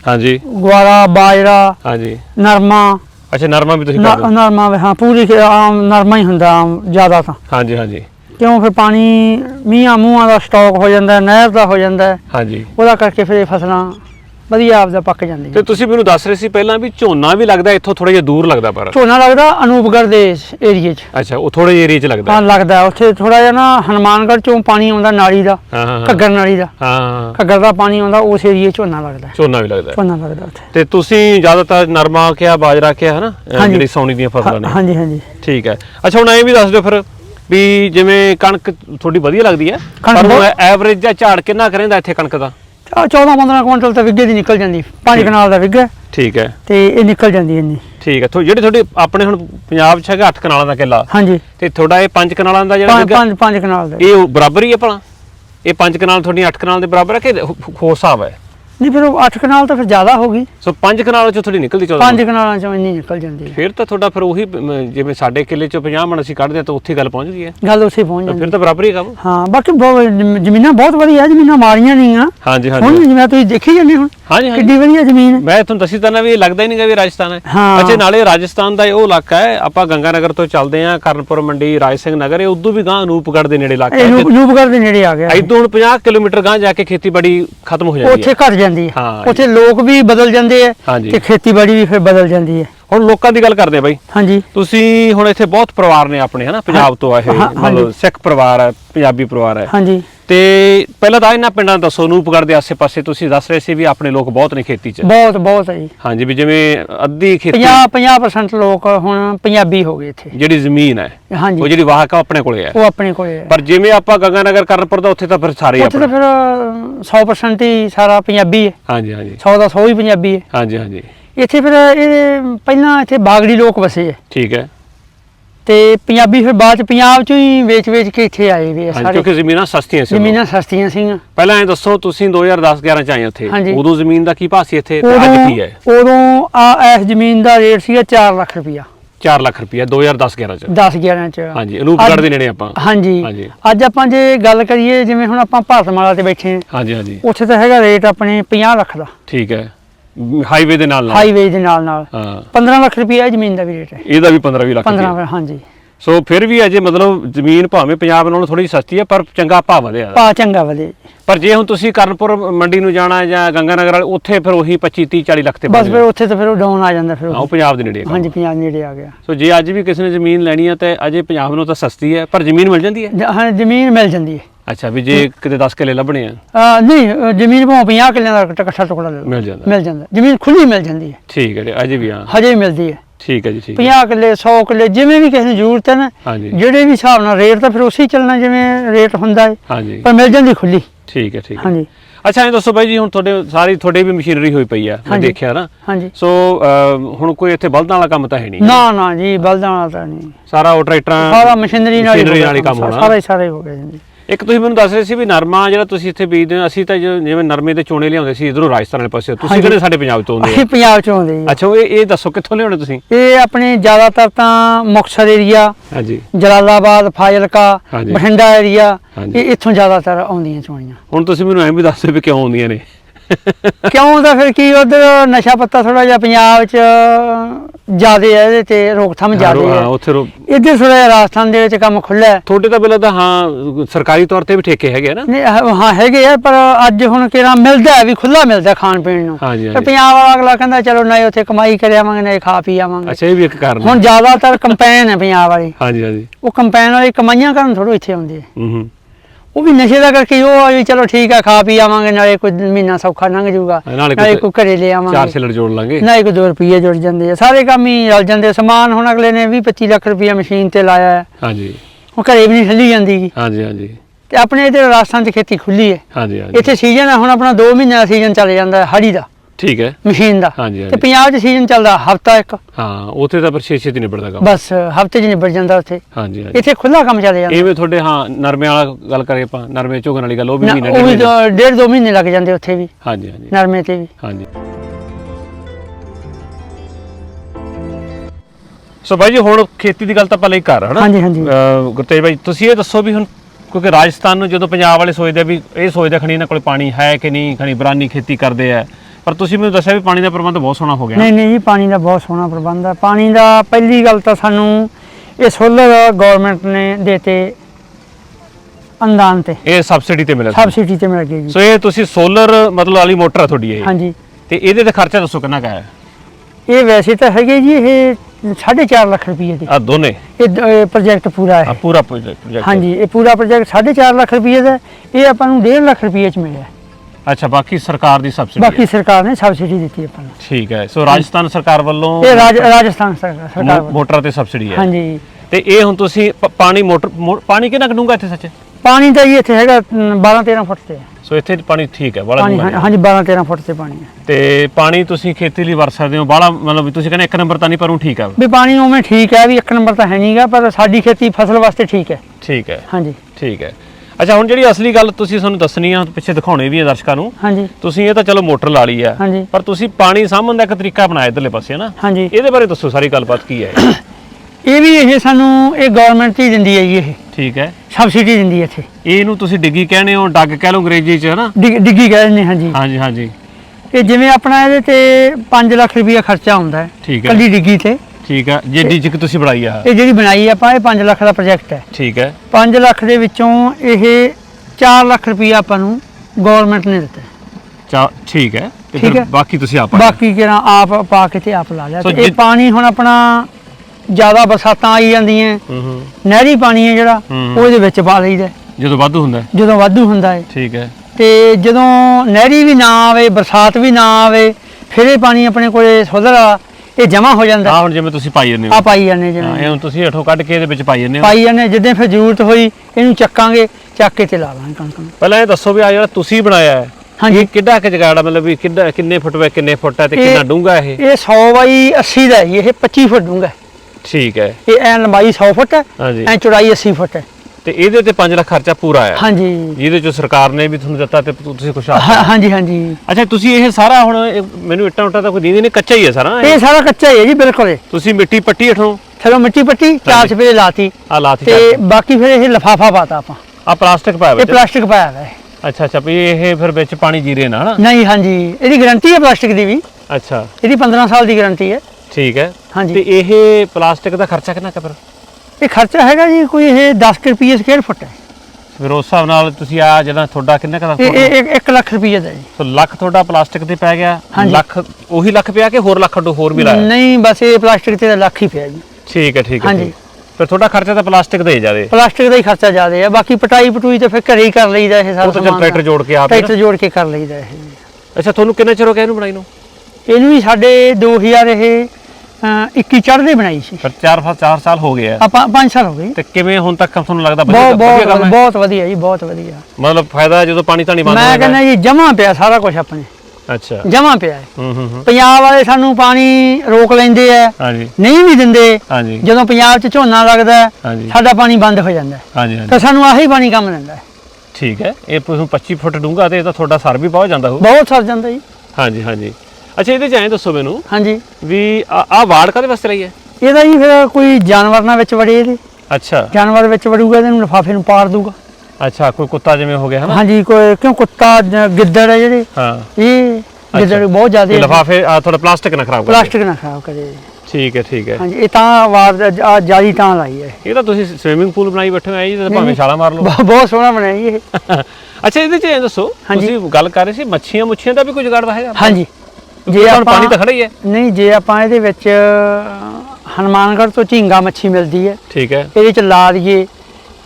ਹਾਂਜੀ। ਗਵਾਰਾ ਬਾਜਰਾ ਹਾਂਜੀ। ਨਰਮਾ। ਅੱਛਾ ਨਰਮਾ ਵੀ ਤੁਸੀਂ ਨ- ਕਰਦੇ ਹੋ? ਨਰਮਾ ਵੀ, ਹਾਂ ਪੂਰੀ ਖੇ- ਆਮ ਨਰਮਾ ਹੀ ਹੁੰਦਾ ਆਮ ਜ਼ਿਆਦਾ ਤਾਂ। ਹਾਂਜੀ ਹਾਂਜੀ। ਕਿਉਂ ਫਿਰ ਪਾਣੀ ਮੀਂਹਾਂ ਮੂੰਹਾਂ ਦਾ ਸਟਾਕ ਹੋ ਜਾਂਦਾ ਹੈ, ਨਹਿਰ ਦਾ ਹੋ ਜਾਂਦਾ। ਹੈ, ਹਾਂਜੀ। ਉਹਦਾ ਕਰਕੇ ਫਿਰ ਇਹ ਫਸਲਾਂ ਵਧੀਆ ਆਪਦਾ ਪੱਕ ਜਾਂਦੀਆਂ ਤੇ ਤੁਸੀਂ ਮੈਨੂੰ ਦੱਸ ਰਹੇ ਸੀ ਪਹਿਲਾਂ ਵੀ ਝੋਨਾ ਵੀ ਲੱਗਦਾ ਇੱਥੋਂ ਥੋੜਾ ਜਿਹਾ ਦੂਰ ਲੱਗਦਾ ਪਰ। ਝੋਨਾ ਲੱਗਦਾ ਅਨੂਪਗੜ੍ਹ ਦੇ ਏਰੀਏ 'ਚ। ਅੱਛਾ ਉਹ ਥੋੜੇ ਜਿਹੇ ਏਰੀਆ 'ਚ ਲੱਗਦਾ। ਹਾਂ ਲੱਗਦਾ। ਉੱਥੇ ਥੋੜਾ ਜਿਹਾ ਨਾ ਹਨੂਮਾਨਗੜ੍ਹ ਚੋਂ ਪਾਣੀ ਆਉਂਦਾ ਨਾਲੀ ਦਾ ਹਾਂ ਹਾਂ ਹਾਂ। ਘੱਗਰ ਨਾਲੀ ਦਾ। ਹਾਂ ਘੱਗਰ ਦਾ ਪਾਣੀ ਆਉਂਦਾ ਉਸ ਏਰੀਏ 'ਚ ਝੋਨਾ ਲੱਗਦਾ। ਝੋਨਾ ਵੀ ਲੱਗਦਾ। ਝੋਨਾ ਲੱਗਦਾ ਉੱਥੇ। ਤੇ ਤੁਸੀਂ ਜ਼ਿਆਦਾਤਰ ਨਰਮਾ ਕਿਹਾ ਬਾਜਰਾ ਕਿਹਾ ਹਨਾ? ਅਹ ਹਾਂਜੀ। ਜਿਹੜੀ ਸੌਣੀ ਦੀਆਂ ਫਸਲਾਂ ਨੇ। ਹਾਂਜੀ ਹਾਂਜੀ। ਠੀਕ ਹੈ। ਅੱਛਾ ਹੁਣ ਇਹ ਵੀ ਦੱਸ ਦਿਓ ਫਿਰ ਵੀ ਜਿਵੇਂ ਕਣਕ ਤੁਹਾਡੀ ਵਧੀਆ ਲੱਗਦੀ ਹੈ ਕਣਕ ਪਰ ਬਹੁਤ- ਐਵਰੇਜ ਜਾਂ ਝਾੜ ਕਿੰਨਾ ਕਰੇਂਦਾ ਇੱਥੇ ਕਣਕ ਦਾ? 14 15 ਕੁਇੰਟਲ ਤਾਂ ਵਿੱਗੇ ਦੀ ਨਿਕਲ ਜਾਂਦੀ ਪੰਜ। ਕਨਾਲ ਦਾ ਵਿੱਗਾ। ਠੀਕ ਹੈ। ਤੇ ਇਹ ਨਿਕਲ ਜਾਂਦੀ ਇੰਨੀ। ਠੀਕ ਹੈ ਥੋ ਜਿਹੜੇ ਤੁਹਾਡੇ ਆਪਣੇ ਹੁਣ ਪੰਜਾਬ 'ਚ ਹੈਗਾ 8 ਕਨਾਲਾਂ ਦਾ ਕਿੱਲਾ। ਹਾਂਜੀ। ਤੇ ਤੁਹਾਡਾ ਇਹ 5 ਕਨਾਲਾਂ ਦਾ ਜਿਹੜਾ ਪੰਜ ਪੰਜ ਪੰਜ ਕਨਾਲ ਦਾ। ਇਹ ਉਹ ਬਰਾਬਰ ਹੀ ਹੈ ਭਲਾ? ਇਹ 5 ਕਨਾਲ ਤੁਹਾਡੀ 8 ਕਨਾਲ ਦੇ ਬਰਾਬਰ ਹੈ ਕਿ ਹੋਰ ਹਿਸਾਬ ਹੈ? ਨਹੀਂ ਫਿਰ ਉਹ 8 ਕਨਾਲ ਤਾਂ ਫਿਰ ਜ਼ਿਆਦਾ ਹੋ ਗਈ। ਸੋ 5 ਕਨਾਲ ਚੋਂ ਤੁਹਾਡੀ ਨਿਕਲਦੀ 14 ਪੰਜ ਕਨਾਲਾਂ। ਚੋਂ ਇੰਨੀ ਨਿਕਲ ਜਾਂਦੀ ਹੈ। ਫਿਰ ਤਾਂ ਤੁਹਾਡਾ ਫਿਰ ਉਹੀ ਜਿਵੇਂ ਸਾਡੇ ਕਿੱਲੇ ਚੋਂ 50 ਮਣ ਅਸੀਂ ਕੱਢਦੇ ਹਾਂ ਤਾਂ ਉੱਥੇ ਗੱਲ ਪਹੁੰਚ ਗਈ ਹੈ। ਗੱਲ ਉੱਥੇ ਪਹੁੰਚ ਤਾਂ ਜਾਂਦੀ ਫਿਰ ਤਾਂ ਬਰਾਬਰ ਹੀ ਵਾ। ਹਾਂ ਬਾਕੀ ਬਹੁਤ ਜ਼ਮ- ਜ਼ਮੀਨਾਂ ਬਹੁਤ ਵਧੀਆ ਜ਼ਮੀਨਾਂ ਮਾਰੀਆਂ ਨਹੀਂ ਆ ਹਾਂਜੀ। ਹੁਣ ਹਾਂਜੀ ਜਿਵੇਂ ਤੁਸੀਂ ਦੇਖੀ ਜਾਂਦੇ ਹੁਣ। ਹਾਂਜੀ ਕਿੱਡੀ ਵਧੀਆ ਜ਼ਮੀਨ ਹੈ। ਮੈਂ ਤੁਹਾਨੂੰ ਦੱਸੀ ਤਾਂ ਨਾ ਵੀ ਇਹ ਲੱਗਦਾ ਹੀ ਨਹੀਂਗਾ ਵੀ ਰਾਜਸਥਾਨ ਹੈ। ਹਾਂ। ਅੱਛਾ ਨਾਲੇ ਰਾਜਸਥਾਨ ਦਾ ਇਹ ਉਹ ਇਲਾਕਾ ਹੈ ਆਪਾਂ ਗੰਗਾਨਗਰ ਤੋਂ ਚੱਲਦੇ ਆਂ ਕਰਨਪੁਰ ਮੰਡੀ ਰਾਜ ਸਿੰਘ ਨਗਰ ਇਹ ਉਦੋਂ ਵੀ ਗਾਂ ਅਨੂਪਗੜ੍ਹ ਦੇ ਨੇੜੇ ਇਲਾਕਾ ਇਹ ਹੈ ਰੂਪ ਰੂਪਗੜ੍ਹ ਦੇ ਨੇੜੇ ਆ ਗਿਆ। ਇਦੋਂ ਹੁਣ 50 ਕਿਲੋਮੀਟਰ ਗਾਂ ਜਾ ਕੇ ਖੇਤੀਬਾੜੀ ਖਤਮ ਹੋ ਜਾਂਦੀ ਉੱਥੇ ਹੈ ਘਟ ਜਾਂਦੀ ਹੈ। ਹਾਂ। ਉੱਥੇ ਲੋਕ ਵੀ ਬਦਲ ਜਾਂਦੇ ਆ ਹਾਂਜੀ। ਤੇ ਖੇਤੀਬਾੜੀ ਵੀ ਫਿਰ ਬਦਲ ਜਾਂਦੀ ਹੈ। ਹੁਣ ਲੋਕਾਂ ਦੀ ਗੱਲ ਕਰਦੇ ਆ ਬਾਈ। ਹਾਂਜੀ। ਤੁਸੀਂ ਹੁਣ ਇੱਥੇ ਬਹੁਤ ਪਰਿਵਾਰ ਨੇ ਆਪਣੇ ਹਨਾ? ਪੰਜਾਬ ਤੋਂ ਆਏ ਹਾਂਜੀ। ਸਿੱਖ ਪਰਿਵਾਰ ਹੈ ਪੰਜਾਬੀ ਪਰਿਵਾਰ ਹੈ। ਹਾਂਜੀ। ਤੇ ਪਹਿਲਾਂ ਤਾਂ ਇਹਨਾਂ ਪਿੰਡਾਂ ਦੱਸੋ ਅਨੂਪਗੜ੍ਹ ਦੇ ਆਸੇ-ਪਾਸੇ ਤੁਸੀਂ ਦੱਸ ਰਹੇ ਸੀ ਵੀ ਆਪਣੇ ਲੋਕ ਬਹੁਤ ਨੇ ਖੇਤੀ 'ਚ। ਬਹੁਤ ਬਹੁਤ ਹੈ ਜੀ। ਹਾਂਜੀ ਵੀ ਜਿਵੇਂ ਅੱਧੀ ਖੇਤੀ 50 50% ਲੋਕ ਹੁਣ ਪੰਜਾਬੀ ਹੋ ਗਏ ਇੱਥੇ। ਜਿਹੜੀ ਜ਼ਮੀਨ ਹੈ ਹਾਂਜੀ। ਉਹ ਜਿਹੜੀ ਵਾਹਕ ਆਪਣੇ ਕੋਲੇ ਹੈ। ਉਹ ਆਪਣੇ ਕੋਲੇ ਹੈ। ਪਰ ਜਿਵੇਂ ਆਪਾਂ ਗੰਗਾਨਗਰ ਕਰਨਪੁਰ ਦਾ ਉੱਥੇ ਤਾਂ ਫਿਰ ਸਾਰੇ ਹੀ ਉੱਥੇ ਤਾਂ ਆਪਣੇ। ਫਿਰ ਅ, 100% ਹੀ ਸਾਰਾ ਪੰਜਾਬੀ ਹੈ। ਹਾਂਜੀ ਹਾਂਜੀ। 100 ਦਾ 100 ਹੀ ਪੰਜਾਬੀ ਹੈ। ਹਾਂਜੀ ਹਾਂਜੀ। ਇੱਥੇ ਫਿਰ ਇਹ ਪਹਿਲਾਂ ਇੱਥੇ ਬਾਗੜੀ ਲੋਕ ਵਸੇ ਹੈ ਠੀਕ ਹੈ। ਤੇ ਪੰਜਾਬੀ ਫਿਰ ਬਾਅਦ ਚ ਪੰਜਾਬ ਚੋਂ ਹੀ ਵੇਚ ਵੇਚ ਕੇ ਇੱਥੇ ਆਏ ਵੇ ਆ ਹਾਂਜੀ ਸਾਰੇ। ਕਿਉਂਕਿ ਜ਼ਮੀਨਾਂ ਸਸਤੀਆਂ ਸੀ। ਉਦੋਂ। ਜ਼ਮੀਨਾਂ ਸਸਤੀਆਂ ਸੀਗੀਆਂ। ਪਹਿਲਾਂ ਇਹ ਦੱਸੋ ਤੁਸੀਂ 2010 11 ਚ ਆਏ ਉੱਥੇ। ਹਾਂਜੀ। ਉਦੋਂ ਜ਼ਮੀਨ ਦਾ ਕੀ ਭਾਅ ਸੀ ਇੱਥੇ? ਤੇ ਅੱਜ ਕੀ ਹੈ? ਉਦੋਂ ਆ ਇਸ ਜ਼ਮੀਨ ਦਾ ਰੇਟ ਸੀਗਾ 4 ਲੱਖ ਰੁਪਇਆ। 4 ਲੱਖ ਰੁਪਇਆ 2010 11 ਚ। 10 11 ਚ। ਹਾਂਜੀ ਅਨੂਪਗੜ੍ਹ ਦੇ ਨੇੜੇ ਆਪਾਂ। ਹਾਂਜੀ। ਹਾਂਜੀ। ਅੱਜ ਆਪਾਂ ਜੇ ਗੱਲ ਕਰੀਏ ਜਿਵੇਂ ਹੁਣ ਆਪਾਂ ਭਾਰਤਮਾਲਾ ਤੇ ਬੈਠੇ ਹਾਂ। ਹਾਂਜੀ ਹਾਂਜੀ। ਉੱਥੇ ਤਾਂ ਹੈਗਾ ਰੇਟ ਆਪਣੇ 50 ਲੱਖ ਦਾ। ਠੀਕ ਹੈ। ਹਾਈਵੇ ਦੇ ਨਾਲ ਨਾਲ? ਹਾਈਵੇ ਦੇ ਨਾਲ ਨਾਲ। ਹਾਂ। 15 ਲੱਖ ਰੁਪਇਆ ਜ਼ਮੀਨ ਦਾ ਵੀ ਰੇਟ ਹੈ। ਇਹਦਾ ਵੀ 15 20 ਲੱਖ 15 ਰੁਪਇਆ। ਹਾਂਜੀ। ਸੋ ਫਿਰ ਵੀ ਅਜੇ ਮਤਲਬ ਜ਼ਮੀਨ ਭਾਵੇਂ ਪੰਜਾਬ ਨਾਲੋਂ ਥੋੜੀ ਸਸਤੀ ਹੈ ਪਰ ਚੰਗਾ ਭਾਅ ਵਧਿਆ। ਦਾ। ਪਾ ਚੰਗਾ ਵਧੇ ਪਰ ਜੇ ਹੁਣ ਤੁਸੀਂ ਕਰਨਪੁਰ ਮੰਡੀ ਨੂੰ ਜਾਣਾ ਹੈ ਜਾਂ ਗੰਗਾਨਗਰ ਵਾਲੇ ਉੱਥੇ ਫਿਰ ਉਹੀ 25 30 40 ਲੱਖ ਤੇ ਬਸ ਫਿਰ ਉੱਥੇ ਤਾਂ ਫਿਰ ਉਹ ਡਾਊਨ ਆ ਜਾਂਦਾ ਫਿਰ ਉਹ। ਉਹ। ਪੰਜਾਬ ਦੇ ਨੇੜੇ ਹੈ। ਹਾਂਜੀ ਪੰਜਾਬ ਨੇੜੇ ਆ ਗਿਆ। ਸੋ ਜੇ ਅੱਜ ਵੀ ਕਿਸੇ ਨੇ ਜ਼ਮੀਨ ਲੈਣੀ ਹੈ ਤੇ ਅਜੇ ਪੰਜਾਬ ਨੂੰ ਤਾਂ ਸਸਤੀ ਹੈ ਪਰ ਜ਼ਮੀਨ ਮਿਲ ਜਾਂਦੀ ਹੈ? ਜ- ਹਾਂ ਜ਼ਮੀਨ ਮਿਲ ਜਾਂਦੀ ਹੈ। ਅੱਛਾ ਵੀ ਜੇ ਕਿਤੇ 10 ਕਿੱਲੇ ਲੱਭਣੇ ਆ? ਨਹੀਂ ਜ਼ਮੀਨ ਭਾਵੇਂ 50 ਕਿੱਲਿਆਂ ਦਾ ਇਕੱਠਾ ਟੁਕੜਾ ਲੈ ਲਓ। ਮਿਲ ਜਾਂਦਾ। ਮਿਲ ਜਾਂਦਾ। ਜ਼ਮੀਨ ਖੁੱਲੀ ਮਿਲ ਜਾਂਦੀ ਹੈ। ਠੀਕ ਹੈ ਜੀ, ਅਜੇ ਵੀ ਹਾਂ। ਹਜੇ ਵੀ ਮਿਲਦੀ ਹੈ। ਠੀਕ ਹੈ ਜੀ ਠੀਕ ਹੈ। 50 ਕਿੱਲੇ 100 ਕਿੱਲੇ ਜਿਵੇਂ ਵੀ ਕਿਸੇ ਨੂੰ ਜ਼ਰੂਰਤ ਹੈ ਨਾ ਹਾਂਜੀ। ਜਿਹੜੇ ਵੀ ਹਿਸਾਬ ਨਾਲ ਰੇਟ ਤਾਂ ਫਿਰ ਉਸੇ ਹੀ ਚੱਲਣਾ ਜਿਵੇਂ ਰੇਟ ਹੁੰਦਾ ਹੈ। ਹਾਂਜੀ। ਪਰ ਮਿਲ ਜਾਂਦੀ ਖੁੱਲੀ ਠੀਕ ਹੈ ਠੀਕ ਹੈ। ਹਾਂਜੀ। ਅੱਛਾ ਇਹ ਦੱਸੋ ਬਾਈ ਜੀ ਹੁਣ ਤੁਹਾਡੇ ਸਾਰੀ ਤੁਹਾਡੇ ਵੀ ਮਸ਼ੀਨਰੀ ਹੋਈ ਪਈ ਆ ਮੈਂ ਹਾਂਜੀ। ਦੇਖਿਆ ਨਾ। ਹਾਂਜੀ। ਸੋ ਅਹ, ਹੁਣ ਕੋਈ ਇੱਥੇ ਬਲਦਾਂ ਵਾਲਾ ਕੰਮ ਤਾਂ ਹੈ ਨਹੀਂ ਨਾ ਨਾ ਜੀ ਬਲਦਾਂ ਵਾਲਾ ਤਾਂ ਨਹੀਂ। ਸਾਰਾ ਉਹ ਟਰੈਕਟਰਾਂ ਸਾਰਾ ਮਸ਼ੀਨਰੀ ਨਾਲ ਹੀ ਹੋ ਮਸ਼ੀਨਰੀ ਨਾਲ ਹੀ ਕੰਮ ਹੋਣਾ। ਸਾਰਾ ਹੀ ਸਾਰਾ ਹੀ ਹੋ ਗਿਆ ਜੀ। ਇੱਕ ਤੁਸੀਂ ਮੈਨੂੰ ਦੱਸ ਰਹੇ ਸੀ ਵੀ ਨਰਮਾ ਜਿਹੜਾ ਤੁਸੀਂ ਇੱਥੇ ਬੀਜਦੇ ਹੋ ਅਸੀਂ ਤਾਂ ਜਿਵੇਂ ਨਰਮੇ ਦੇ ਚੋਣੇ ਲਿਆਉਂਦੇ ਸੀ ਇਧਰੋਂ ਰਾਜਸਥਾਨ ਵਾਲੇ ਪਾਸੇ ਤੁਸੀਂ। ਕਿਹੜੇ ਸਾਡੇ ਪੰਜਾਬ ਤੋਂ ਆਉਂਦੇ ਅਸੀਂ ਪੰਜਾਬ ਚੋਂ ਆਉਂਦੇ ਜੀ ਅੱਛਾ ਇਹ ਇਹ ਦੱਸੋ ਕਿੱਥੋਂ ਲਿਆਉਣੇ ਤੁਸੀਂ ਇਹ ਆਪਣੇ ਜ਼ਿਆਦਾਤਰ ਤਾਂ ਮੁਕਤਸਰ ਏਰੀਆ ਹਾਂਜੀ ਜਲਾਲਾਬਾਦ ਫਾਜ਼ਿਲਕਾ। ਬਠਿੰਡਾ ਏਰੀਆ। ਇਹ ਇੱਥੋਂ ਜ਼ਿਆਦਾਤਰ ਆਉਂਦੀਆਂ ਚੋਣੀਆਂ ਹੁਣ ਤੁਸੀਂ ਮੈਨੂੰ ਐਂ ਵੀ ਦੱਸ ਵੀ ਕਿਉਂ ਆਉਂਦੀਆਂ ਨੇ [laughs] ਕਿਉਂ ਤਾਂ ਫਿਰ ਕੀ ਉਧਰ ਨਸ਼ਾ ਪੱਤਾ ਥੋੜਾ ਜਿਹਾ ਪੰਜਾਬ 'ਚ ਜ਼ਿਆਦੇ ਹੈ ਇਹਦੇ ਤੇ ਰੋਕਥਾਮ ਜ਼ਿਆਦੇ ਹਾਂ ਹੈ ਉੱਥੇ ਰੋ- ਇੱਧਰ ਥੋੜਾ ਜਿਹਾ ਰਾਜਸਥਾਨ ਦੇ ਵਿੱਚ ਕੰਮ ਖੁੱਲ੍ਹਾ ਹੈ। ਤੁਹਾਡੇ ਤਾਂ ਬਿਲਾ ਤਾਂ ਹਾਂ ਸਰਕਾਰੀ ਤੌਰ ਤੇ ਵੀ ਠੇਕੇ ਹੈਗੇ ਆ ਨਾ। ਨਹੀਂ ਹ- ਹਾਂ ਹੈਗੇ ਆ ਪਰ ਅੱਜ ਹੁਣ ਕਿਹੜਾ ਮਿਲਦਾ ਹੈ ਵੀ ਖੁੱਲਾ ਮਿਲਦਾ ਖਾਣ ਪੀਣ ਨੂੰ। ਹਾਂਜੀ, ਤੇ ਹਾਂਜੀ। ਪੰਜਾਬ ਵਾਲਾ ਅਗਲਾ ਕਹਿੰਦਾ ਚਲੋ ਨਾ ਉੱਥੇ ਕਮਾਈ ਕਰ ਆਵਾਂਗੇ ਨਾ ਖਾ ਪੀ ਆਵਾਂਗੇ। ਅੱਛਾ ਇਹ ਵੀ ਇੱਕ ਕਾਰਨ ਹੈ। ਹੁਣ ਜ਼ਿਆਦਾਤਰ ਕੰਪੈਨ ਹੈ ਪੰਜਾਬ ਵਾਲੀ। ਹਾਂਜੀ ਹਾਂਜੀ। ਉਹ ਕੰਪੈਨ ਵਾਲੀ ਕਮਾਈਆਂ ਕਰਨ ਥੋੜੋ ਇੱਥੇ ਆਉਂਦੇ ਆ ਹੂੰ ਹੂੰ। ਉਹ ਵੀ ਨਸ਼ੇ ਦਾ ਕਰਕੇ ਉਹ ਆ ਵੀ ਚਲੋ ਠੀਕ ਆ ਖਾ ਪੀ ਆਵਾਂਗੇ ਨਾਲੇ ਕੋਈ ਮਹੀਨਾ ਸੌਖਾ ਲੰਘ ਜਾਊਗਾ। ਨਾਲੇ ਨਾਲੇ ਕੋਈ ਘਰੇ ਲੈ ਚਾਰ ਆਵਾਂਗੇ ਸਿਲਰ ਜੋੜ ਲਾਂਗੇ। ਨਾਲੇ ਕੋਈ 2 ਰੁਪਏ ਜੁੜ ਜਾਂਦੇ ਆ। ਸਾਰੇ ਕੰਮ ਹੀ ਰਲ ਜਾਂਦੇ। ਸਮਾਨ ਹੁਣ ਅਗਲੇ ਨੇ 20 25 ਲੱਖ ਰੁਪਏ ਮਸ਼ੀਨ ਤੇ ਲਾਇਆ ਹੈ। ਹਾਂਜੀ। ਉਹ ਘਰੇ ਵੀ ਨਹੀਂ ਠੱਲੀ ਜਾਂਦੀ ਗੀ। ਹਾਂਜੀ ਹਾਂਜੀ। ਤੇ ਆਪਣੇ ਇੱਧਰ ਰਾਜਸਥਾਨ 'ਚ ਖੇਤੀ ਖੁੱਲੀ ਹੈ। ਹਾਂਜੀ ਹਾਂਜੀ। ਇੱਥੇ ਸੀਜ਼ਨ ਹੁਣ ਆਪਣਾ 2 ਮਹੀਨਿਆਂ ਦਾ ਸੀਜ਼ਨ ਚੱਲ ਜਾਂਦਾ ਹੈ ਹੜੀ ਦਾ। ਠੀਕ ਹੈ। ਮਸ਼ੀਨ ਦਾ। ਹਾਂਜੀ, ਤੇ। ਪੰਜਾਬ 'ਚ ਸੀਜ਼ਨ ਚੱਲਦਾ ਹਫਤਾ ਇੱਕ। ਹਾਂ ਉੱਥੇ ਤਾਂ ਪਰ ਛੇ ਛੇ ਦਿਨ ਨਿਬੜਦਾ ਕੰਮ। ਬਸ ਹਫ਼ਤੇ 'ਚ ਨਿਬੜ ਜਾਂਦਾ ਉੱਥੇ। ਹਾਂਜੀ ਹਾਂਜੀ। ਇੱਥੇ ਖੁੱਲਾ ਕੰਮ ਚੱਲ ਜਾਂਦਾ। ਇਵੇਂ ਤੁਹਾਡੇ ਹਾਂ ਨਰਮੇ ਵਾਲਾ ਗੱਲ ਕਰੀਏ ਆਪਾਂ ਨਰਮੇ ਝੋਗਣ ਵਾਲੀ ਗੱਲ ਉਹ ਵੀ ਨਾ, ਮਹੀਨਾ ਉਹ ਵੀ ਡੇਢ ਮਹੀਨਾ। ਦੋ- ਡੇਢ ਦੋ ਮਹੀਨੇ ਲੱਗ ਜਾਂਦੇ ਉੱਥੇ ਵੀ। ਹਾਂਜੀ ਹਾਂਜੀ। ਨਰਮੇ ਤੇ ਵੀ। ਹਾਂਜੀ। ਸੋ ਬਾਈ ਜੀ ਹੁਣ ਖੇਤੀ ਦੀ ਗੱਲ ਤਾਂ ਪਹਿਲਾਂ ਹੀ ਕਰ ਹਨਾ? ਹਾਂਜੀ, ਹਾਂਜੀ। ਅਹ ਗੁਰਤੇਜ ਬਾਈ ਤੁਸੀਂ ਇਹ ਦੱਸੋ ਵੀ ਹੁਣ ਕਿਉਂਕਿ ਰਾਜਸਥਾਨ ਨੂੰ ਜਦੋਂ ਪੰਜਾਬ ਵਾਲੇ ਸੋਚਦੇ ਆ ਵੀ ਇਹ ਸੋਚਦੇ ਆ ਖਣੀ ਇਹਨਾਂ ਕੋਲ ਪਾਣੀ ਹੈ ਕਿ ਨਹੀਂ ਖਣੀ ਬਰਾਨੀ ਖੇਤੀ ਕਰਦੇ ਆ ਪਰ ਤੁਸੀਂ ਮੈਨੂੰ ਦੱਸਿਆ ਵੀ ਪਾਣੀ ਦਾ ਪ੍ਰਬੰਧ ਬਹੁਤ ਸੋਹਣਾ ਹੋ ਗਿਆ। ਨਹੀਂ ਨਹੀਂ ਜੀ ਪਾਣੀ ਦਾ ਬਹੁਤ ਸੋਹਣਾ ਪ੍ਰਬੰਧ ਹੈ ਪਾਣੀ ਦਾ ਪਹਿਲੀ ਗੱਲ ਤਾਂ ਸਾਨੂੰ ਇਹ ਸੋਲਰ ਗਵਰਨਮੈਂਟ ਨੇ ਦੇਤੇ ਅਨੁਦਾਨ ਤੇ। ਇਹ ਸਬਸਿਡੀ ਤੇ ਮਿਲਿਆ ਤੁਹਾਨੂੰ। ਸਬਸਿਡੀ ਤੇ ਮਿਲ ਗਈ ਜੀ। ਸੋ ਇਹ ਤੁਸੀਂ ਸੋਲਰ ਮਤਲਬ ਵਾਲੀ ਮੋਟਰ ਆ ਤੁਹਾਡੀ ਇਹ। ਹਾਂਜੀ। ਤੇ ਇਹਦੇ ਤੇ ਖਰਚਾ ਦੱਸੋ ਕਿੰਨਾ ਕਾ ਹੈ ਇਹ ਵੈਸੇ ਤਾਂ ਹੈਗੇ ਜੀ ਇਹ 4.5 ਲੱਖ ਰੁਪਏ ਦੀ। ਆ ਦੋਨੇ? ਇਹ ਪ੍ਰੋਜੈਕਟ ਪੂਰਾ ਆ ਹੈ ਪੂਰਾ ਪ੍ਰੋਜੈਕਟ ਹਾਂਜੀ ਇਹ ਪੂਰਾ ਪ੍ਰੋਜੈਕਟ 4.5 ਲੱਖ ਰੁਪਏ ਦਾ ਹੈ। ਇਹ ਆਪਾਂ ਨੂੰ 1.5 ਲੱਖ ਰੁਪਏ ਚ ਮਿਲਿਆ ਅੱਛਾ ਬਾਕੀ ਸਰਕਾਰ ਦੀ ਸਬਸਿਡੀ ਬਾਕੀ ਸਰਕਾਰ ਨੇ ਸਬਸਿਡੀ ਦਿੱਤੀ ਆਪਾਂ ਨੂੰ। ਠੀਕ ਹੈ ਸੋ ਰਾਜਸਥਾਨ ਸਰਕਾਰ ਵੱਲੋਂ ਇਹ ਰਾਜ ਰਾਜਸਥਾਨ ਸਰਕਾਰ ਸਰਕਾਰ ਮੋ- ਵੱਲੋਂ। ਮੋਟਰਾਂ ਤੇ ਸਬਸਿਡੀ ਹੈ। ਹਾਂਜੀ। ਤੇ ਇਹ ਹੁਣ ਤੁਸੀਂ ਪ- ਪਾਣੀ ਮੋਟਰ ਮੋ- ਪਾਣੀ ਕਿੰਨਾ ਕੁ ਡੂੰਘਾ ਇੱਥੇ ਸੱਚ? ਪਾਣੀ ਤਾਂ ਜੀ ਇੱਥੇ ਹੈਗਾ 12 13 ਫੁੱਟ ਤੇ। ਹੈ। ਸੋ ਇੱਥੇ ਪਾਣੀ ਠੀਕ ਹੈ ਬੜਾ ਪਾਣੀ ਡੂੰਘਾ ਹਾਂ- ਨਹੀਂ। ਹਾਂਜੀ 12 13 ਫੁੱਟ ਤੇ ਪਾਣੀ ਹੈ। ਤੇ ਪਾਣੀ ਤੁਸੀਂ ਖੇਤੀ ਲਈ ਵਰਤ ਸਕਦੇ ਹੋ ਬਾਹਲਾ ਮਤਲਬ ਵੀ ਤੁਸੀਂ ਕਹਿੰਦੇ ਇੱਕ ਨੰਬਰ ਤਾਂ ਨਹੀਂ ਪਰ ਉਹ ਠੀਕ ਹੈ। ਵੀ ਪਾਣੀ ਉਵੇਂ ਠੀਕ ਹੈ ਵੀ ਇੱਕ ਨੰਬਰ ਤਾਂ ਹੈ ਨਹੀਂਗਾ ਪਰ ਸਾਡੀ ਖੇਤੀ ਫਸਲ ਵਾਸਤੇ ਠੀਕ ਹੈ। ਠੀਕ ਹੈ। ਹਾਂਜੀ। ਠੀਕ ਹੈ। ਅੱਛਾ ਹੁਣ ਜਿਹੜੀ ਅਸਲੀ ਗੱਲ ਤੁਸੀਂ ਸਾਨੂੰ ਦੱਸਣੀ ਆ ਪਿੱਛੇ ਦਿਖਾਉਣੀ ਵੀ ਹੈ ਦਰਸ਼ਕਾਂ ਨੂੰ। ਹਾਂਜੀ। ਤੁਸੀਂ ਇਹ ਤਾਂ ਚਲੋ ਮੋਟਰ ਲਾ ਲਈ ਆ। ਹਾਂਜੀ। ਪਰ ਤੁਸੀਂ ਪਾਣੀ ਸਾਂਭਣ ਦਾ ਇੱਕ ਤਰੀਕਾ ਬਣਾਇਆ ਇਧਰਲੇ ਪਾਸੇ ਨਾ ਹਾਂਜੀ। ਇਹਦੇ ਬਾਰੇ ਦੱਸੋ ਸਾਰੀ ਗੱਲਬਾਤ ਕੀ ਹੈ ਇਹ? [coughs] ਵੀ ਇਹ ਸਾਨੂੰ ਇਹ ਗਵਰਨਮੈਂਟ ਹੀ ਦਿੰਦੀ ਹੈ ਜੀ ਇਹ। ਠੀਕ ਹੈ। ਸਬਸਿਡੀ ਦਿੰਦੀ ਹੈ ਇੱਥੇ। ਇਹਨੂੰ ਤੁਸੀਂ ਡਿੱਗੀ ਕਹਿੰਦੇ ਹੋ ਡੱਗ ਕਹਿ ਲਓ ਅੰਗਰੇਜ਼ੀ ਚ ਹੈ ਨਾ ਡਿੱਗ- ਡਿੱਗੀ ਕਹਿ ਦਿੰਦੇ ਹਾਂਜੀ। ਹਾਂਜੀ ਹਾਂਜੀ। ਇਹ ਜਿਵੇਂ ਆਪਣਾ ਇਹਦੇ ਤੇ 5 ਲੱਖ ਰੁਪਏ ਖਰਚਾ ਹੁੰਦਾ ਹੈ ਠੀਕ ਹੈ। ਕੱਲੀ ਡਿੱਗੀ ਤੇ। ਠੀਕ ਹੈ ਜੇ ਡਿਜਕ ਤੁਸੀਂ ਬਣਾਈ ਆ ਇਹ ਜਿਹੜੀ ਬਣਾਈ ਆਪਾਂ ਇਹ 5 ਲੱਖ ਦਾ ਪ੍ਰੋਜੈਕਟ ਹੈ। ਠੀਕ ਹੈ। 5 ਲੱਖ ਦੇ ਵਿੱਚੋਂ ਇਹ 4 ਲੱਖ ਰੁਪਏ ਆਪਾਂ ਨੂੰ ਗਵਰਨਮੈਂਟ ਨੇ ਦਿੱਤਾ। ਹੈ। ਚਾ ਠੀਕ ਹੈ। ਤੇ ਠੀਕ ਫਿਰ ਹੈ। ਬਾਕੀ ਤੁਸੀਂ ਆਪ ਬਾਕੀ ਕਿਹੜਾ ਆਪ ਪਾ ਕੇ ਤੇ ਆਪ ਲਾ ਲਿਆ। ਸੋ ਤੇ ਇਹ ਜਿ- ਪਾਣੀ ਹੁਣ ਆਪਣਾ ਜ਼ਿਆਦਾ ਬਰਸਾਤਾਂ ਆਈ ਜਾਂਦੀਆਂ ਹੂੰ। ਹੂੰ ਨਹਿਰੀ ਪਾਣੀ ਹੈ ਜਿਹੜਾ ਹੂੰ। ਉਹ ਇਹਦੇ ਵਿੱਚ ਪਾ ਲਈਦਾ ਜਦੋਂ ਵਾਧੂ ਹੁੰਦਾ ਹੈ। ਜਦੋਂ ਵਾਧੂ ਹੁੰਦਾ ਹੈ। ਠੀਕ ਹੈ। ਤੇ ਜਦੋਂ ਨਹਿਰੀ ਵੀ ਨਾ ਆਵੇ ਬਰਸਾਤ ਵੀ ਨਾ ਆਵੇ ਫਿਰ ਇਹ ਪਾਣੀ ਆਪਣੇ ਕੋਲੇ ਸੁਧਰ ਆ ਇਹ ਜਮਾ ਹੋ ਜਾਂਦਾ। ਆ ਹੁਣ ਜਿਵੇਂ ਤੁਸੀਂ ਪਾਈ ਜਾਂਦੇ ਹੋ। ਆ ਪਾਈ ਜਾਂਦੇ ਹਾਂ, ਜਿਵੇਂ। ਇਹ ਹੁਣ ਤੁਸੀਂ ਹੇਠੋਂ ਕੱਢ ਕੇ ਇਹਦੇ ਵਿੱਚ ਪਾਈ ਜਾਂਦੇ ਹੋ। ਪਾਈ ਜਾਂਦੇ ਜਿੱਦਾਂ ਫਿਰ ਜ਼ਰੂਰਤ ਹੋਈ ਇਹਨੂੰ ਚੱਕਾਂਗੇ ਚੱਕ ਕੇ ਤੇ ਲਾ ਲਾਂਗੇ ਕਣਕ ਨੂੰ। ਪਹਿਲਾਂ ਇਹ ਦੱਸੋ ਵੀ ਆ ਜਿਹੜਾ ਤੁਸੀਂ ਬਣਾਇਆ ਹੈ ਹਾਂਜੀ। ਇਹ ਕਿੱਡਾ ਕਿ ਜਗਾੜਾ ਮਤਲਬ ਵੀ ਕਿੱਡਾ ਕਿੰਨੇ ਫੁੱਟ ਬਾਈ ਕਿੰਨੇ ਫੁੱਟ ਹੈ ਤੇ ਇਹ- ਕਿੰਨਾ ਡੂੰਘਾ ਇਹ? ਇਹ 100 ਬਾਈ 80 ਦਾ ਹੈ ਜੀ, ਇਹ 25 ਫੁੱਟ ਡੂੰਘਾ ਹੈ। ਠੀਕ ਹੈ। ਇਹ ਐ ਲੰਬਾਈ 100 ਫੁੱਟ ਹੈ ਹਾਂਜੀ। ਐ ਚੌੜਾਈ 80 ਫੁੱਟ ਹੈ। ਤੇ ਇਹਦੇ ਤੇ 5 ਲੱਖ ਖਰਚਾ ਪੂਰਾ ਆਇਆ। ਹਾਂਜੀ। ਜਿਹਦੇ ਚ ਸਰਕਾਰ ਨੇ ਵੀ ਤੁਹਾਨੂੰ ਦਿੱਤਾ ਤੇ ਤੁਸੀਂ ਖੁਸ਼ ਆ। ਹਾਂ- ਹਾਂਜੀ ਹਾਂਜੀ। ਅੱਛਾ ਤੁਸੀਂ ਇਹ ਸਾਰਾ ਹੁਣ ਇਹ ਮੈਨੂੰ ਇੱਟਾਂ ਉੱਟਾਂ ਤਾਂ ਕੋਈ ਦੀਦੀ ਨਹੀਂ ਕੱਚਾ ਹੀ ਹੈ ਸਾਰਾ ਇਹ। ਇਹ? ਸਾਰਾ ਕੱਚਾ ਹੀ ਹੈ ਜੀ ਬਿਲਕੁਲ। ਹੀ। ਤੁਸੀਂ ਮਿੱਟੀ ਪੱਟੀ ਹਠੋ? ਚਲੋ ਮਿੱਟੀ ਪੱਟੀ ਚਾਰ ਸਪਰੇ ਲਾਤੀ। ਆ ਲਾਤੀ ਤੇ ਬਾਕੀ ਫਿਰ ਇਹ ਲਫਾਫਾ ਪਾਤਾ ਆਪਾਂ। ਆ ਪਲਾਸਟਿਕ ਪਾਇਆ ਇਹ ਵਿੱਚ ਪਲਾਸਟਿਕ ਪਾਇਆ ਹੈ। ਅੱਛਾ ਅੱਛਾ ਵੀ ਇਹ ਫਿਰ ਵਿੱਚ ਪਾਣੀ ਜੀਰੇ ਨਾ ਹਨਾ ਨਹੀਂ ਹਾਂਜੀ। ਇਹਦੀ ਗਾਰੰਟੀ ਹੈ ਪਲਾਸਟਿਕ ਦੀ ਵੀ। ਅੱਛਾ। ਇਹਦੀ 15 ਸਾਲ ਦੀ ਗਾਰੰਟੀ ਹੈ। ਠੀਕ ਹੈ। ਹਾਂਜੀ। ਤੇ ਇਹ ਪਲਾਸਟਿਕ ਦਾ ਖਰਚਾ ਕਿੰਨਾ ਫਿਰ? ਇਹ ਖਰਚਾ ਹੈਗਾ ਜੀ ਕੋਈ ਇਹ 10 ਰੁਪਏ ਸਕੁਅਰ ਫੁੱਟ ਹੈ? ਫਿਰ ਉਸ ਹਿਸਾਬ ਨਾਲ ਤੁਸੀਂ ਆ ਜਿਹੜਾ ਤੁਹਾਡਾ ਕਿੰਨਾ ਕੁ ਦਾ ਇਹ ਇਹ 1 ਲੱਖ ਰੁਪਏ ਦਾ ਜੀ। ਸੋ ਲੱਖ ਤੁਹਾਡਾ ਪਲਾਸਟਿਕ ਤੇ ਪੈ ਗਿਆ। ਹਾਂਜੀ। ਲੱਖ ਉਹੀ ਲੱਖ ਪਿਆ ਕਿ ਹੋਰ ਲੱਖ ਅੱਡੋ ਹੋਰ ਵੀ ਲਾਇਆ? ਨਹੀਂ ਬਸ ਇਹ ਪਲਾਸਟਿਕ ਤੇ ਤਾਂ ਲੱਖ ਹੀ ਪਿਆ ਜੀ। ਠੀਕ ਹੈ ਠੀਕ ਹੈ ਹਾਂਜੀ। ਠੀਕ। ਫਿਰ ਤੁਹਾਡਾ ਖਰਚਾ ਤਾਂ ਪਲਾਸਟਿਕ ਦਾ ਹੀ ਜਾਦੇ ਪਲਾਸਟਿਕ ਦਾ ਹੀ ਖਰਚਾ ਜ਼ਿਆਦਾ ਹੈ। ਬਾਕੀ ਪਟਾਈ ਪਟੂਈ ਤੇ ਫਿਰ ਘਰੇ ਹੀ ਕਰ ਲਈਦਾ ਇਹ ਸਾਰਾ ਉਹ ਤਾਂ ਸਮਾਨ ਟਰੈਕਟਰ ਜੋੜ ਕੇ ਆਪ ਹੀ ਨਾ। ਟਰੈਕਟਰ ਜੋੜ ਕੇ ਕਰ ਲਈਦਾ ਇਹ। ਅੱਛਾ ਤੁਹਾਨੂੰ ਕਿੰਨਾ ਚਿਰ ਹੋ ਗਿਆ ਇਹਨੂੰ ਬਣਾਈ ਨੂੰ? ਇਹਨੂੰ ਵੀ ਸਾਡੇ 2000 ਇਹ 21 ਚੜ੍ਹਦੇ ਬਣਾਈ ਸੀ। ਫਿਰ 4 4 ਸਾਲ ਹੋ ਗਏ ਆ। ਆਪਾਂ 5 ਸਾਲ ਹੋ ਗਏ। ਤੇ ਕਿਵੇਂ ਹੁਣ ਤੱਕ ਤੁਹਾਨੂੰ ਲੱਗਦਾ ਬਹੁਤ ਬਹੁਤ ਵਧੀਆ ਜੀ ਬਹੁਤ ਵਧੀਆ। ਮਤਲਬ ਫਾਇਦਾ ਜਦੋਂ ਪਾਣੀ ਧਾਣੀ ਬੰਦ ਮੈਂ ਕਹਿੰਦਾ ਜੀ ਜਮਾ ਪਿਆ ਸਾਰਾ ਕੁਝ ਆਪਣੇ। ਅੱਛਾ। ਜਮਾ ਪਿਆ ਹੈ। ਹੂੰ ਹੂੰ ਹੂੰ। ਪੰਜਾਬ ਵਾਲੇ ਸਾਨੂੰ ਪਾਣੀ ਰੋਕ ਲੈਂਦੇ ਆ। ਹਾਂਜੀ। ਨਹੀਂ ਵੀ ਦਿੰਦੇ। ਹਾਂਜੀ। ਜਦੋਂ ਪੰਜਾਬ 'ਚ ਝੋਨਾ ਲੱਗਦਾ ਸਾਡਾ ਪਾਣੀ ਬੰਦ ਹੋ ਜਾਂਦਾ ਹੈ। ਤਾਂ ਸਾਨੂੰ ਆਹੀ ਪਾਣੀ ਕੰਮ ਦਿੰਦਾ ਹੈ। ਠੀਕ ਹੈ। ਇਹ ਤੁਸੀਂ 25 ਫੁੱਟ ਡੂੰਘਾ ਤੇ ਇਹ ਤਾਂ ਤੁਹਾਡਾ ਸਰ ਵੀ ਬਹੁਤ ਜਾਂਦਾ ਹੋ ਬਹੁਤ ਸਰ ਜਾਂਦਾ ਜੀ। ਹਾਂਜੀ ਹਾਂਜੀ। ਅੱਛਾ ਇਹਦੇ ਚ ਐਂ ਦੱਸੋ ਮੈਨੂੰ ਹਾਂਜੀ। ਵੀ ਆ ਵਾੜ ਕਾਦੇ ਵਾਸਤੇ ਲਈ ਹੈ? ਇਹਦਾ ਜੀ ਫਿਰ ਕੋਈ ਜਾਨਵਰ ਨਾ ਵਿੱਚ ਵੜੇ ਇਹਦੇ। ਅੱਛਾ। ਜਾਨਵਰ ਵਿੱਚ ਵੜੂਗਾ ਇਹਨੂੰ ਲਿਫਾਫੇ ਨੂੰ ਪਾੜ ਦੂਗਾ। ਅੱਛਾ ਕੋਈ ਕੁੱਤਾ ਜਿਵੇਂ ਹੋ ਗਿਆ ਹਨਾ? ਹਾਂਜੀ ਕੋਈ ਕਿਉਂ ਕੁੱਤਾ ਗਿੱਦੜ ਹੈ ਜਿਹੜੇ। ਹਾਂ। ਇਹ ਗਿੱਦੜ ਬਹੁਤ ਜ਼ਿਆਦਾ ਲਫਾਫੇ ਥੋੜਾ ਪਲਾਸਟਿਕ ਨਾ ਖਰਾਬ ਕਰ। ਪਲਾਸਟਿਕ ਨਾ ਖਰਾਬ ਕਰੇ। ਠੀਕ ਹੈ ਠੀਕ ਹੈ। ਹਾਂਜੀ ਇਹ ਤਾਂ ਵਾਰ ਆ ਜਾਲੀ ਤਾਂ ਲਾਈ ਹੈ। ਇਹ ਤਾਂ ਤੁਸੀਂ ਸਵਿਮਿੰਗ ਪੂਲ ਬਣਾਈ ਬੈਠੇ ਹੋ ਜੀ ਤਾਂ ਭਾਵੇਂ ਛਾਲਾ ਮਾਰ ਲਓ। ਬਹੁਤ ਸੋਹਣਾ ਬਣਿਆ ਜੀ ਇਹ। ਅੱਛਾ ਇਹਦੇ ਚ ਦੱਸੋ। ਤੁਸੀਂ ਗੱਲ ਕਰ ਰਹੇ ਸੀ ਮੱਛੀਆਂ ਮੁੱਛੀਆਂ ਦਾ ਵੀ ਕੋਈ ਜੁਗਾੜ ਹੈਗਾ? ਹਾਂਜੀ। ਜੇ ਹੁਣ ਪਾਣੀ ਤਾਂ ਖੜਾ ਹੀ ਹੈ। ਨਹੀਂ ਜੇ ਆਪਾਂ ਇਹਦੇ ਵਿੱਚ ਅਹ, ਹਨੂਮਾਨਗੜ੍ਹ ਤੋਂ ਝੀਂਗਾ ਮੱਛੀ ਮਿਲਦੀ ਹੈ। ਠੀਕ ਹੈ। ਇਹਦੇ ਚ ਲਾ ਦਈਏ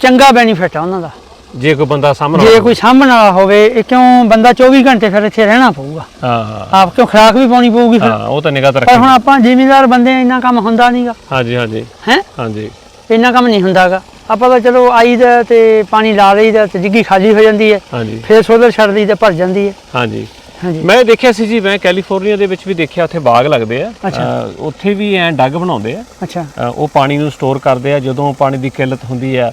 ਚੰਗਾ ਬੈਨੀਫਿਟ ਆ ਉਹਨਾਂ ਦਾ। ਜੇ ਕੋਈ ਬੰਦਾ ਸਾਹਮਣੇ ਜੇ ਕੋਈ ਸਾਹਮਣੇ ਵਾਲਾ ਹੋਵੇ ਇਹ ਕਿਉਂ ਬੰਦਾ 24 ਘੰਟੇ ਫਿਰ ਇੱਥੇ ਰਹਿਣਾ ਪਊਗਾ? ਹਾਂ। ਆਪ ਕਿਉਂ ਖਰਾਕ ਵੀ ਪਾਉਣੀ ਪਊਗੀ ਫਿਰ? ਹਾਂ ਉਹ ਤਾਂ ਨਿਗਾਹ ਤਾਂ ਪਰ ਹੁਣ ਆਪਾਂ ਜ਼ਿਮੀਂਦਾਰ ਬੰਦੇ ਇੰਨਾ ਕੰਮ ਹੁੰਦਾ ਨਹੀਂਗਾ ਹਾਂਜੀ ਹਾਂਜੀ। ਹੈ? ਹਾਂਜੀ। ਇੰਨਾ ਕੰਮ ਨਹੀਂ ਹੁੰਦਾਗਾ। ਆਪਾਂ ਤਾਂ ਚਲੋ ਆਈਦਾ ਤੇ ਪਾਣੀ ਲਾ ਲਈਦਾ ਤੇ ਡਿੱਗੀ ਖਾਲੀ ਹੋ ਜਾਂਦੀ ਹੈ। ਹਾਂਜੀ। ਫਿਰ ਸੋਲਰ ਛੱਡ ਦਈਦਾ ਭਰ ਜਾਂਦੀ ਹੈ। ਹਾਂਜੀ। ਮੈਂ ਦੇਖਿਆ ਸੀ ਜੀ ਮੈਂ ਕੈਲੀਫੋਰਨੀਆ ਦੇ ਵਿੱਚ ਵੀ ਦੇਖਿਆ ਉੱਥੇ ਬਾਗ ਲੱਗਦੇ ਆ। ਉੱਥੇ ਵੀ ਐ ਡੱਗ ਬਣਾਉਂਦੇ ਆ। ਅੱਛਾ। ਉਹ ਪਾਣੀ ਨੂੰ ਸਟੋਰ ਕਰਦੇ ਆ ਜਦੋਂ ਪਾਣੀ ਦੀ ਕਿੱਲਤ ਹੁੰਦੀ ਆ।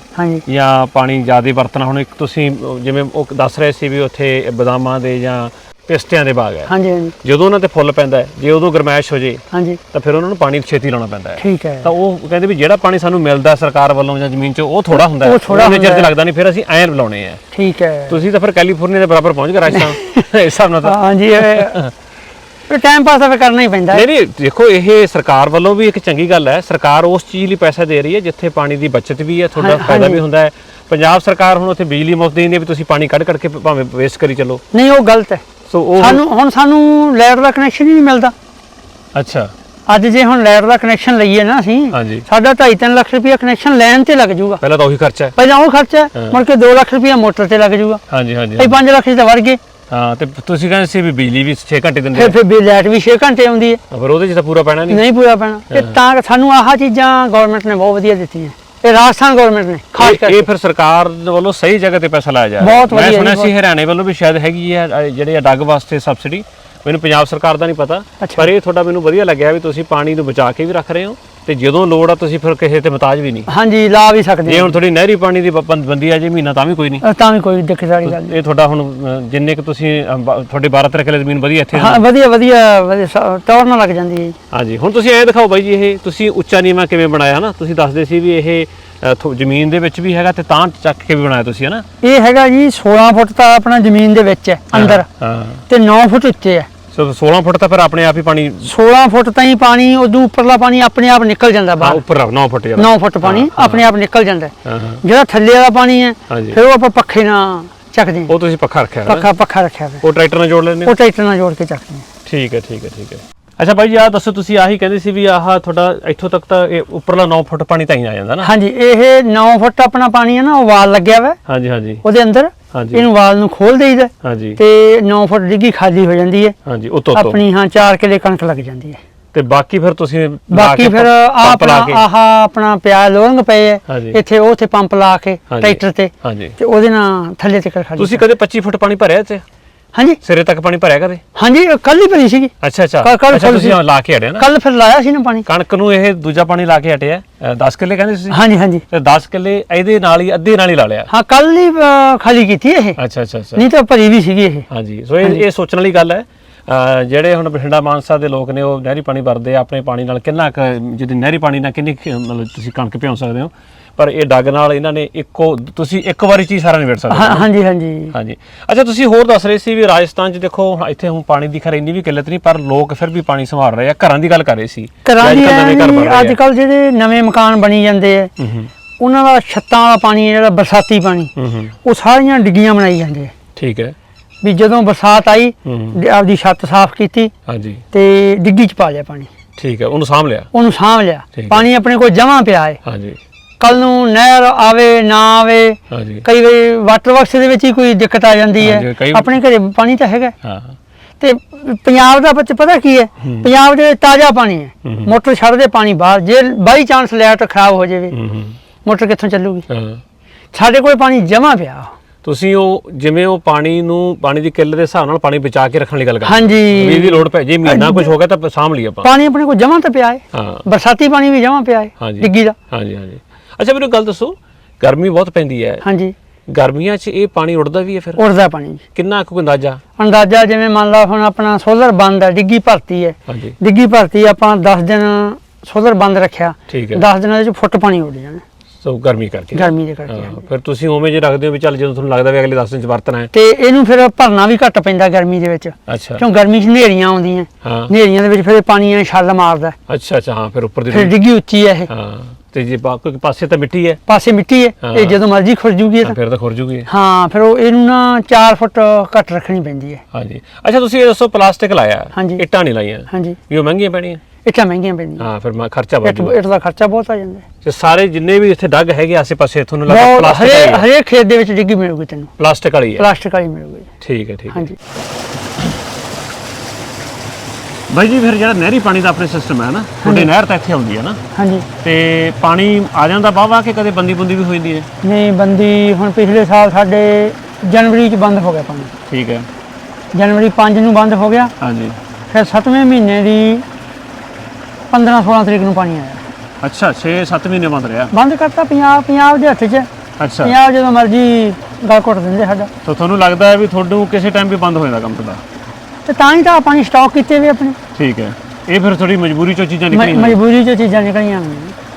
ਜਾਂ ਪਾਣੀ ਜ਼ਿਆਦਾ ਵਰਤਣਾ ਹੁਣ ਇੱਕ ਤੁਸੀਂ ਜਿਵੇਂ ਉਹ ਦੱਸ ਰਹੇ ਸੀ ਵੀ ਉੱਥੇ ਬਦਾਮਾਂ ਦੇ ਜਾਂ ਪਿਸਤਿਆਂ ਦੇ ਬਾਗ ਹੈ। ਹਾਂਜੀ ਹਾਂਜੀ। ਜਦੋਂ ਉਹਨਾਂ ਤੇ ਫੁੱਲ ਪੈਂਦਾ ਹੈ ਜੇ ਉਦੋਂ ਗਰਮੈਸ਼ ਹੋ ਜੇ ਹਾਂਜੀ। ਤਾਂ ਫਿਰ ਉਹਨਾਂ ਨੂੰ ਪਾਣੀ ਛੇਤੀ ਲਾਉਣਾ ਪੈਂਦਾ ਹੈ। ਠੀਕ ਹੈ। ਤਾਂ ਉਹ ਕਹਿੰਦੇ ਵੀ ਜਿਹੜਾ ਪਾਣੀ ਸਾਨੂੰ ਮਿਲਦਾ ਸਰਕਾਰ ਵੱਲੋਂ ਜਾਂ ਜ਼ਮੀਨ 'ਚ ਉਹ ਥੋੜਾ ਹੁੰਦਾ ਉਹ ਥੋੜ੍ਹਾ ਉਹਨੇ ਚਿਰ ਤੇ ਹੈ। ਲੱਗਦਾ ਨਹੀਂ ਫਿਰ ਅਸੀਂ ਐਂ ਲਾਉਣੇ ਆ ਠੀਕ ਹੈ। ਤੁਸੀਂ ਤਾਂ ਫਿਰ ਕੈਲੀਫੋਰਨੀਆ ਦੇ ਬਰਾਬਰ ਪਹੁੰਚ ਗਏ ਰਾਜਸਥਾਨ। [laughs] ਇਸ ਹਿਸਾਬ ਨਾਲ ਤਾਂ ਹਾਂਜੀ ਇਹ ਟਾਈਮ ਪਾਸ ਤਾਂ ਕਰਨਾ ਹੀ ਪੈਂਦਾ ਹੈ। ਨਹੀਂ ਨਹੀਂ ਦੇਖੋ ਇਹ ਸਰਕਾਰ ਵੱਲੋਂ ਵੀ ਇੱਕ ਚੰਗੀ ਗੱਲ ਹੈ। ਸਰਕਾਰ ਉਸ ਚੀਜ਼ ਲਈ ਪੈਸਾ ਦੇ ਰਹੀ ਹੈ ਜਿੱਥੇ ਪਾਣੀ ਦੀ ਬਚਤ ਵੀ ਹੈ ਤੁਹਾਡਾ ਹਾਂ- ਫਾਇਦਾ ਵੀ। ਹੁੰਦਾ ਹੈ। ਪੰਜਾਬ ਸਰਕਾਰ ਹੁਣ ਉੱਥੇ ਬਿਜਲੀ ਮੁਫਤ ਦੇਂਦੀ ਹੈ ਵੀ ਤੁਸੀਂ ਪਾਣੀ ਕੱਢ ਕੱਢ ਕੇ ਭਾਵੇਂ ਵੇਸਟ ਕਰੀ ਚੱਲੋ। ਨਹੀਂ ਉਹ ਗਲਤ ਹੈ। ਸੋ ਉਹ ਸਾਨੂੰ ਹੁਣ ਸਾਨੂੰ ਲਾਈਟ ਦਾ ਕਨੈਕਸ਼ਨ ਹੀ ਨਹੀਂ ਮਿਲਦਾ। ਅੱਛਾ। ਅੱਜ ਜੇ ਹੁਣ ਲਾਈਟ ਦਾ ਕਨੈਕਸ਼ਨ ਲਈਏ ਨਾ ਅਸੀਂ ਸਾਡਾ 2.5 ਲੱਖ ਰੁਪਏ ਕਨੈਕਸ਼ਨ ਲੈਣ ਤੇ ਲੱਗ ਜਾਊਗਾ ਪਹਿਲਾਂ ਤਾਂ ਉਹੀ ਖਰਚਾ ਹੈ। ਪਹਿਲਾਂ ਉਹ ਖਰਚਾ ਹੈ, ਹਾਂ। ਮੁੜ ਕੇ 2 ਲੱਖ ਰੁਪਏ ਮੋਟਰ ਤੇ ਲੱਗ ਜਾਊਗਾ ਹਾਂਜੀ ਹਾਂਜੀ ਇਹ 5 ਲੱਖ 'ਚ ਤਾਂ ਵੜ ਗਏ। ਹਾਂ ਤੇ ਤੁਸੀਂ ਕਹਿੰਦੇ ਸੀ ਵੀ ਬਿਜਲੀ ਵੀ 6 ਘੰਟੇ ਦਿੰਦੇ ਫਿਰ ਆ। ਫਿਰ ਵੀ ਲਾਈਟ ਵੀ 6 ਘੰਟੇ ਆਉਂਦੀ ਹੈ। ਫਿਰ ਉਹਦੇ 'ਚ ਤਾਂ ਪੂਰਾ ਪੈਣਾ ਨਹੀਂ। ਨਹੀਂ ਪੂਰਾ ਪੈਣਾ। ਤੇ ਤਾਂ ਸਾਨੂੰ ਆਹ ਚੀਜ਼ਾਂ ਗਵਰਨਮੈਂਟ ਨੇ ਬਹੁਤ ਵਧੀਆ ਦਿੱਤੀਆਂ। ਇਹ ਰਾਜਸਥਾਨ ਗਵਰਨਮੈਂਟ ਨੇ ਖਾਸ ਕਰਕੇ ਇਹ ਫਿਰ ਸਰਕਾਰ ਵੱਲੋਂ ਸਹੀ ਜਗ੍ਹਾ ਤੇ ਪੈਸਾ ਲਾਇਆ ਜਾ ਰਿਹਾ। ਮੈਂ ਸੁਣਿਆ ਸੀ ਹਰਿਆਣੇ ਵੱਲੋਂ ਵੀ ਸ਼ਾਇਦ ਹੈਗੀ ਹੈ ਜਿਹੜੇ ਡੱਗ ਵਾਸਤੇ ਸਬਸਿਡੀ ਮੈਨੂੰ ਪੰਜਾਬ ਸਰਕਾਰ ਦਾ ਨਹੀਂ ਪਤਾ। ਪਰ ਇਹ ਤੁਹਾਡਾ ਮੈਨੂੰ ਵਧੀਆ ਲੱਗਿਆ ਵੀ ਤੁਸੀਂ ਪਾਣੀ ਨੂੰ ਬਚਾ ਕੇ ਵੀ ਰੱਖ ਰਹੇ ਹੋ। ਤੇ ਜਦੋਂ ਲੋੜ ਆ ਤੁਸੀਂ ਫਿਰ ਕਿਸੇ ਤੇ ਮੁਤਾਜ ਵੀ ਨਹੀਂ। ਹਾਂਜੀ ਲਾ ਵੀ ਸਕਦੇ ਜੇ ਹੁਣ ਥੋੜੀ ਨਹਿਰੀ ਪਾਣੀ ਦੀ ਬੰਦੀ ਆ ਜੇ ਮਹੀਨਾ ਤਾਂ ਵੀ ਕੋਈ ਨਹੀਂ। ਤਾਂ ਵੀ ਕੋਈ ਦਿੱਕਤ ਵਾਲੀ ਗੱਲ ਇਹ ਤੁਹਾਡਾ ਹੁਣ ਜਿੰਨੇ ਕਿ ਤੁਸੀਂ ਤੁਹਾਡੇ 12 13 ਕਿੱਲੇ ਜ਼ਮੀਨ ਵਧੀਆ ਇੱਥੇ। ਹਾਂ ਵਧੀਆ ਵਧੀਆ ਵਧੀਆ ਟੌਰ ਨਾਲ ਲੱਗ ਜਾਂਦੀ ਹੈ। ਹਾਂਜੀ ਹੁਣ ਤੁਸੀਂ ਐਂ ਦਿਖਾਓ ਬਾਈ ਜੀ ਇਹ ਤੁਸੀਂ ਉੱਚਾ ਨੀਵਾਂ ਕਿਵੇਂ ਬਣਾਇਆ ਹਨਾ? ਤੁਸੀਂ ਦੱਸਦੇ ਸੀ ਵੀ ਇਹ ਜ਼ਮੀਨ ਦੇ ਵਿੱਚ ਵੀ ਹੈਗਾ ਤੇ ਤਾਂ ਚੱਕ ਕੇ ਵੀ ਬਣਾਇਆ ਤੁਸੀਂ ਹਨਾ? ਇਹ ਹੈਗਾ ਜੀ 16 ਫੁੱਟ ਤਾਂ ਆਪਣਾ ਜ਼ਮੀਨ ਦੇ ਵਿੱਚ ਹੈ ਅੰਦਰ। ਹਾਂ। ਤੇ 9 ਫੁੱਟ ਉੱਤੇ ਹੈ। ਸੋ 16 ਫੁੱਟ ਤਾਂ ਫਿਰ ਆਪਣੇ ਆਪ ਹੀ ਪਾਣੀ 16 ਫੁੱਟ ਤਾਈਂ ਪਾਣੀ ਉਦੋਂ ਉੱਪਰਲਾ ਪਾਣੀ ਆਪਣੇ ਆਪ ਨਿਕਲ ਜਾਂਦਾ ਹਾਂ ਬਾਹਰ ਉੱਪਰ 9 ਫੁੱਟ ਜਿਹੜਾ 9 ਫੁੱਟ ਪਾਣੀ ਆਪਣੇ ਆਪ ਨਿਕਲ ਜਾਂਦਾ। ਹੈ। ਹਾਂ। ਹਾਂ ਜਿਹੜਾ ਥੱਲੇ ਵਾਲਾ ਪਾਣੀ ਹੈ ਫਿਰ ਉਹ ਆਪਾਂ ਪੱਖੇ ਨਾਲ ਚੱਕਦੇ ਹਾਂ। ਉਹ ਤੁਸੀਂ ਪੱਖਾ ਰੱਖਿਆ ਹੈ? ਪੱਖਾ ਪੱਖਾ ਰੱਖਿਆ ਉਹ ਟਰੈਕਟਰ ਨਾਲ ਜੋੜ ਲੈਂਦੇ ਹੋ? ਉਹ ਟਰੈਕਟਰ ਨਾਲ ਜੋੜ ਕੇ ਚੱਕਦੇ ਹਾਂ। ਠੀਕ ਹੈ ਠੀਕ ਹੈ ਠੀਕ ਹੈ। ਅੱਛਾ ਜੀ ਆਹ ਦੱਸੋ ਤੁਸੀਂ ਆਹੀ ਕਹਿੰਦੇ ਸੀ ਵੀ ਆਹ ਤੁਹਾਡਾ ਇੱਥੋਂ ਤੱਕ ਤਾਂ ਇਹ ਉੱਪਰਲਾ 9 ਫੁੱਟ ਪਾਣੀ ਤਾਂ ਹੀ ਆ ਜਾਂਦਾ ਨਾ? ਹਾਂਜੀ ਇਹ 9 ਫੁੱਟ ਆਪਣਾ ਪਾਣੀ ਹੈ ਨਾ ਉਹ ਵਾਲ ਲੱਗਿਆ ਵਾ ਹਾਂਜੀ ਹਾਂਜੀ। ਉਹਦੇ ਅੰਦਰ ਹਾਂਜੀ। ਇਹਨੂੰ ਵਾਲ ਨੂੰ ਖੋਲ ਦੇਈਦਾ ਹਾਂਜੀ। ਤੇ 9 ਫੁੱਟ ਡਿੱਗੀ ਖਾਲੀ ਹੋ ਜਾਂਦੀ ਹੈ। ਹਾਂਜੀ ਉਤੋਂ ਤੋਂ ਆਪਣੀ ਹਾਂ 4 ਕਿਲੇ ਕਣਕ ਲੱਗ ਜਾਂਦੀ ਹੈ। ਤੇ ਬਾਕੀ ਫਿਰ ਤੁਸੀਂ ਬਾਕੀ ਫਿਰ ਆਪਣਾ ਆਹ ਆਪਣਾ ਪਿਆ ਲੋਰੰਗ ਪਏ ਹੈ। ਇੱਥੇ ਉਹ ਤੇ ਪੰਪ ਲਾ ਕੇ। ਟਰੈਕਟਰ ਤੇ ਤੇ ਉਹਦੇ ਨਾਲ ਥੱਲੇ ਤੱਕ ਖਾਲੀ ਤੁਸੀਂ ਕਦੇ 25 ਫੁੱਟ ਪਾਣੀ ਭਰਿਆ ਇੱਥੇ? ਹਾਂਜੀ। ਸਿਰੇ ਤੱਕ ਪਾਣੀ ਭਰਿਆ ਕਰੇ ਹਾਂਜੀ ਕੱਲ ਹੀ ਭਰੀ ਸੀਗੀ। ਅੱਛਾ ਅੱਛਾ। ਫੁੱਲ ਤੁਸੀਂ। ਲਾ ਕੇ ਹਟੇ ਨਾ। ਕੱਲ ਫਿਰ ਲਾਇਆ ਸੀ ਨਾ ਪਾਣੀ। ਕਣਕ ਨੂੰ ਇਹ ਦੂਜਾ ਪਾਣੀ ਲਾ ਕੇ ਹਟਿਆ। 10 ਕਿੱਲੇ ਕਹਿੰਦੇ ਸੀ ਹਾਂਜੀ ਹਾਂਜੀ। ਤੇ 10 ਕਿੱਲੇ ਇਹਦੇ ਨਾਲ ਹੀ ਅੱਧੇ ਨਾਲ ਹੀ ਲਾ ਲਿਆ। ਹਾਂ ਕੱਲ ਹੀ ਖਾਲੀ ਕੀਤੀ ਇਹ। ਅੱਛਾ ਅੱਛਾ ਨਹੀਂ ਤਾਂ ਭਰੀ ਵੀ ਸੀਗੀ ਇਹ। ਹਾਂਜੀ ਸੋ ਇਹ ਇਹ ਸੋਚਣ ਵਾਲੀ ਗੱਲ ਹੈ। ਜਿਹੜੇ ਹੁਣ ਬਠਿੰਡਾ ਮਾਨਸਾ ਦੇ ਲੋਕ ਨੇ ਉਹ ਨਹਿਰੀ ਪਾਣੀ ਵਰਦੇ ਆ ਆਪਣੇ ਪਾਣੀ ਨਾਲ ਕਿੰਨਾ ਜਿਹਦੀ ਨਹਿਰੀ ਪਾਣੀ ਨਾਲ ਕਿੰਨੀ ਮਤਲਬ ਤੁਸੀਂ ਕਣਕ ਭਿਉਂ ਸਕਦੇ ਹੋ। ਪਰ ਇਹ ਡੱਗ ਨਾਲ ਇਹਨਾਂ ਨੇ ਇੱਕੋ ਤੁਸੀਂ ਇੱਕ ਵਾਰੀ ਚੀਜ਼ ਸਾਰਾ ਨਿਬੇੜ ਸਕਦੇ ਹੋ। ਹਾਂਜੀ ਹਾਂਜੀ। ਹਾਂਜੀ। ਅੱਛਾ ਤੁਸੀਂ ਹੋਰ ਦੱਸ ਰਹੇ ਸੀ ਵੀ ਰਾਜਸਥਾਨ 'ਚ ਦੇਖੋ ਹੁਣ ਇੱਥੇ ਹੁਣ ਪਾਣੀ ਦੀ ਖੈਰ ਇੰਨੀ ਵੀ ਕਿੱਲਤ ਨਹੀਂ ਪਰ ਲੋਕ ਫਿਰ ਵੀ ਪਾਣੀ ਸੰਭਾਲ ਰਹੇ ਆ। ਘਰਾਂ ਦੀ ਗੱਲ ਕਰ ਰਹੇ ਸੀ। ਘਰਾਂ ਵੀ ਦੀ ਅੱਜ-ਕੱਲ੍ਹ ਨਵੇਂ ਘਰ ਬਣ ਰਹੇ। ਆ। ਅੱਜ ਕੱਲ ਜਿਹੜੇ ਨਵੇਂ ਮਕਾਨ ਬਣੀ ਜਾਂਦੇ ਆ ਹੂੰ ਹੂੰ। ਉਹਨਾਂ ਦਾ ਛੱਤਾਂ ਵਾਲਾ ਪਾਣੀ ਹੈ ਜਿਹੜਾ ਬਰਸਾਤੀ ਪਾਣੀ। ਹੂੰ ਹੂੰ। ਉਹ ਸਾਰੀਆਂ ਡਿੱਗੀਆਂ ਬਣਾਈ ਜਾਂਦੇ ਆ। ਠੀਕ ਹੈ। ਵੀ ਜਦੋਂ ਬਰਸਾਤ ਆਈ ਹੂੰ ਆਪਦੀ ਛੱਤ ਸਾਫ਼ ਕੀਤੀ ਹਾਂਜੀ। ਤੇ ਡਿੱਗੀ ਚ ਪਾ ਲਿਆ ਪਾਣੀ। ਠੀਕ ਹੈ ਉਹਨੂੰ ਸਾਂਭ ਲਿਆ। ਉਹਨੂੰ ਸਾਂਭ ਲਿਆ। ਠੀਕ ਹੈ। ਪਾਣੀ ਆਪਣੇ ਕੋਲ ਜਮਾ ਪਿਆ ਹੈ। ਹਾਂਜੀ। ਕੱਲ ਨੂੰ ਨਹਿਰ ਆਵੇ ਨਾ ਆਵੇ ਹਾਂਜੀ। ਕਈ ਵਾਰੀ ਵਾਟਰ ਵਰਕਸ ਦੇ ਵਿੱਚ ਹੀ ਕੋਈ ਦਿੱਕਤ ਆ ਜਾਂਦੀ ਹਾਂਜੀ, ਹੈ ਕਈ- ਆਪਣੇ ਘਰੇ ਪਾਣੀ ਤਾਂ ਹੈਗਾ। ਹਾਂ। ਤੇ ਪੰਜਾਬ ਦਾ ਵਿੱਚ ਪਤਾ ਕੀ ਹੈ। ਪੰਜਾਬ ਦੇ ਵਿੱਚ ਤਾਜ਼ਾ ਪਾਣੀ ਹੈ। ਮੋਟਰ ਛੱਡਦੇ ਪਾਣੀ ਬਾਹਰ। ਜੇ ਬਾਈ ਚਾਂਸ ਲਾਈਟ ਖਰਾਬ ਹੋ ਜਾਵੇ ਹੂੰ ਹੂੰ। ਮੋਟਰ ਕਿੱਥੋਂ ਚੱਲੂਗੀ? ਹਾਂ। ਸਾਡੇ ਕੋਲ ਪਾਣੀ ਜਮਾ ਪਿਆ। ਤੁਸੀਂ ਉਹ ਜਿਵੇਂ ਉਹ ਪਾਣੀ ਨੂੰ ਪਾਣੀ ਦੀ ਕਿੱਲ ਦੇ ਹਿਸਾਬ ਨਾਲ ਪਾਣੀ ਬਚਾ ਕੇ ਰੱਖਣ ਦੀ ਗੱਲ ਕਰਦੇ ਹਾਂਜੀ। ਵੀ ਇਹਦੀ ਲੋੜ ਪੈ ਜੇ ਮਹੀਨਾ ਕੁਝ ਹੋ ਗਿਆ ਤਾਂ ਸਾਂਭ ਲਈ ਆਪਾਂ। ਪਾਣੀ ਆਪਣੇ ਕੋਲ ਜਮਾ ਤਾਂ ਪਿਆ ਹੈ। ਹਾਂ। ਬਰਸਾਤੀ ਪਾਣੀ ਵੀ ਜਮਾ ਪਿਆ ਹੈ ਹਾਂਜੀ। ਡਿੱਗੀ ਦਾ। ਹਾਂਜੀ ਹਾਂਜੀ। ਅੱਛਾ ਮੈਨੂੰ ਗੱਲ ਦੱਸੋ ਗਰਮੀ ਬਹੁਤ ਪੈਂਦੀ ਹੈ। ਹਾਂਜੀ। ਗਰਮੀਆਂ 'ਚ ਇਹ ਪਾਣੀ ਉੱਡਦਾ ਵੀ ਹੈ ਫਿਰ? ਉੜਦਾ ਪਾਣੀ ਕਿੰਨਾ ਕੁ ਅੰਦਾਜ਼ਾ? ਅੰਦਾਜ਼ਾ ਜਿਵੇਂ ਮੰਨ ਲਾ ਹੁਣ ਆਪਣਾ ਸੋਲਰ ਬੰਦ ਹੈ ਡਿੱਗੀ ਭਰਤੀ ਹੈ। ਹਾਂਜੀ। ਡਿੱਗੀ ਭਰਤੀ ਆਪਾਂ 10 ਦਿਨ ਸੋਲਰ ਬੰਦ ਰੱਖਿਆ। ਠੀਕ ਹੈ। 10 ਦਿਨਾਂ ਦੇ ਵਿੱਚ ਫੁੱਟ ਪਾਣੀ ਉੱਡ ਜਾਣਾ। ਸੋ ਗਰਮੀ ਕਰਕੇ। ਗਰਮੀ ਦੇ ਕਰਕੇ ਹਾਂ, ਫਿਰ ਤੁਸੀਂ ਉਵੇਂ ਜੇ ਰੱਖਦੇ ਹੋ ਵੀ ਚੱਲ ਜਦੋਂ ਤੁਹਾਨੂੰ ਲੱਗਦਾ ਵੀ ਅਗਲੇ 10 ਦਿਨ 'ਚ ਵਰਤਣਾ ਹੈ। ਤੇ ਇਹਨੂੰ ਫਿਰ ਭਰਨਾ ਵੀ ਘੱਟ ਪੈਂਦਾ ਗਰਮੀ ਦੇ ਵਿੱਚ। ਅੱਛਾ। ਕਿਉਂ ਗਰਮੀ 'ਚ ਹਨੇਰੀਆਂ ਆਉਂਦੀਆਂ। ਹਾਂ। ਹਨੇਰੀਆਂ ਦੇ ਵਿੱਚ ਫਿਰ ਇਹ ਪਾਣੀ ਐ ਛੱਲ ਮਾਰਦਾ। ਅੱਛਾ ਅੱਛਾ ਹਾਂ ਫਿਰ ਉੱਪਰ ਦੀ ਫਿਰ ਡਿੱਗੀ ਉੱਚੀ ਹੈ ਇਹ। ਹਾਂ। ਤੇ ਜੇ ਪਾ- ਕਿਉਂਕਿ ਪਾਸੇ ਤਾਂ ਮਿੱਟੀ ਹੈ। ਪਾਸੇ ਮਿੱਟੀ ਹੈ। ਹਾਂ। ਇਹ ਜਦੋਂ ਮਰਜ਼ੀ ਖੁਰ ਜੂਗੀ ਇਹ ਤਾਂ ਤਾਂ। ਫਿਰ ਤਾਂ ਖੁਰ ਜੂਗੀ ਇਹ। ਹਾਂ ਫਿਰ ਉਹ ਇਹਨੂੰ ਨਾ 4 ਫੁੱਟ ਘੱਟ ਰੱਖਣੀ ਪੈਂਦੀ ਹੈ। ਹਾਂਜੀ। ਅੱਛਾ ਤੁਸੀਂ ਇਹ ਦੱਸੋ ਪਲਾਸਟਿਕ ਲਾਇਆ। ਹਾਂਜੀ। ਇੱਟਾਂ ਨਹੀਂ ਲਾਈਆਂ। ਹਾਂਜੀ। ਵੀ ਉਹ ਮਹਿੰਗੀਆਂ ਪੈਣੀਆਂ? ਇੱਟਾਂ ਮਹਿੰਗੀਆਂ ਪੈਂਦੀਆਂ। ਹਾਂ ਫਿਰ ਮੈਂ ਖਰਚਾ ਇੱਟ ਵੱਧ ਇੱਟ ਦਾ ਖਰਚਾ ਬਹੁਤ ਆ ਜਾਂਦਾ ਹੈ। ਤੇ ਸਾਰੇ ਜਿੰਨੇ ਵੀ ਇੱਥੇ ਡੱਗ ਹੈਗੇ ਆਸੇ-ਪਾਸੇ ਤੁਹਾਨੂੰ ਲੱਗਦਾ ਬਹੁਤ ਪਲਾਸਟਿਕ ਹਰੇ ਵਾਲੀ ਹੈ ਹਰੇਕ ਖੇਤ ਦੇ ਵਿੱਚ ਡਿੱਗੀ ਮਿਲੂਗੀ ਤੈਨੂੰ। ਪਲਾਸਟਿਕ ਵਾਲੀ ਹੈ ਪਲਾਸਟਿਕ ਵਾਲੀ ਮਿਲੂਗੀ। ਠੀਕ ਹੈ ਠੀਕ ਹੈ। ਹਾਂਜੀ। ਬਾਈ ਜੀ ਫਿਰ ਜਿਹੜਾ ਨਹਿਰੀ ਪਾਣੀ ਦਾ ਆਪਣੇ ਸਿਸਟਮ ਹੈ ਨਾ ਤੁਹਾਡੇ ਨਹਿਰ ਤਾਂ ਇੱਥੇ ਆਉਂਦੀ ਹੈ ਨਾ? ਹਾਂਜੀ। ਤੇ ਪਾਣੀ ਆ ਜਾਂਦਾ ਵਾਹਵਾ ਕਿ ਕਦੇ ਬੰਦੀ ਬੁੰਦੀ ਵੀ ਹੋ ਜਾਂਦੀ ਹੈ? ਨਹੀਂ ਬੰਦੀ ਹੁਣ ਪਿਛਲੇ ਸਾਲ ਸਾਡੇ ਜਨਵਰੀ 'ਚ ਬੰਦ ਹੋ ਗਿਆ ਪਾਣੀ। ਠੀਕ ਹੈ। ਜਨਵਰੀ 5 ਨੂੰ ਬੰਦ ਹੋ ਗਿਆ। ਹਾਂਜੀ। ਫਿਰ 7ਵੇਂ ਮਹੀਨੇ ਦੀ 15 16 ਤਰੀਕ ਨੂੰ ਪਾਣੀ ਆਇਆ। ਅੱਛਾ 6-7 ਮਹੀਨੇ ਬੰਦ ਰਿਹਾ। ਬੰਦ ਕਰਤਾ ਪੰਜਾਬ ਪੰਜਾਬ ਦੇ ਹੱਥ 'ਚ। ਅੱਛਾ। ਪੰਜਾਬ ਜਦੋਂ ਮਰਜ਼ੀ ਗਲ ਘੁੱਟ ਦਿੰਦੇ ਸਾਡਾ। ਤਾਂ ਤੁਹਾਨੂੰ ਲੱਗਦਾ ਹੈ ਵੀ ਤੁਹਾਨੂੰ ਕਿਸੇ ਟਾਈਮ ਵੀ ਬੰਦ ਹੋ ਜਾਂਦਾ ਕੰਮ ਤੁਹਾਡਾ ਤੇ ਤਾਂ ਹੀ ਤਾਂ ਪਾਣੀ ਸਟਾਕ ਕੀਤੇ ਵੀ ਆਪਣੇ। ਠੀਕ ਹੈ। ਇਹ ਫਿਰ ਥੋੜੀ ਮਜਬੂਰੀ ਚੋਂ ਚੀਜ਼ਾਂ ਨਿਕਲੀਆਂ। ਨੇ। ਮਜਬੂਰੀ 'ਚ ਚੀਜ਼ਾਂ ਨਿਕਲੀਆਂ। ਹੋਈਆਂ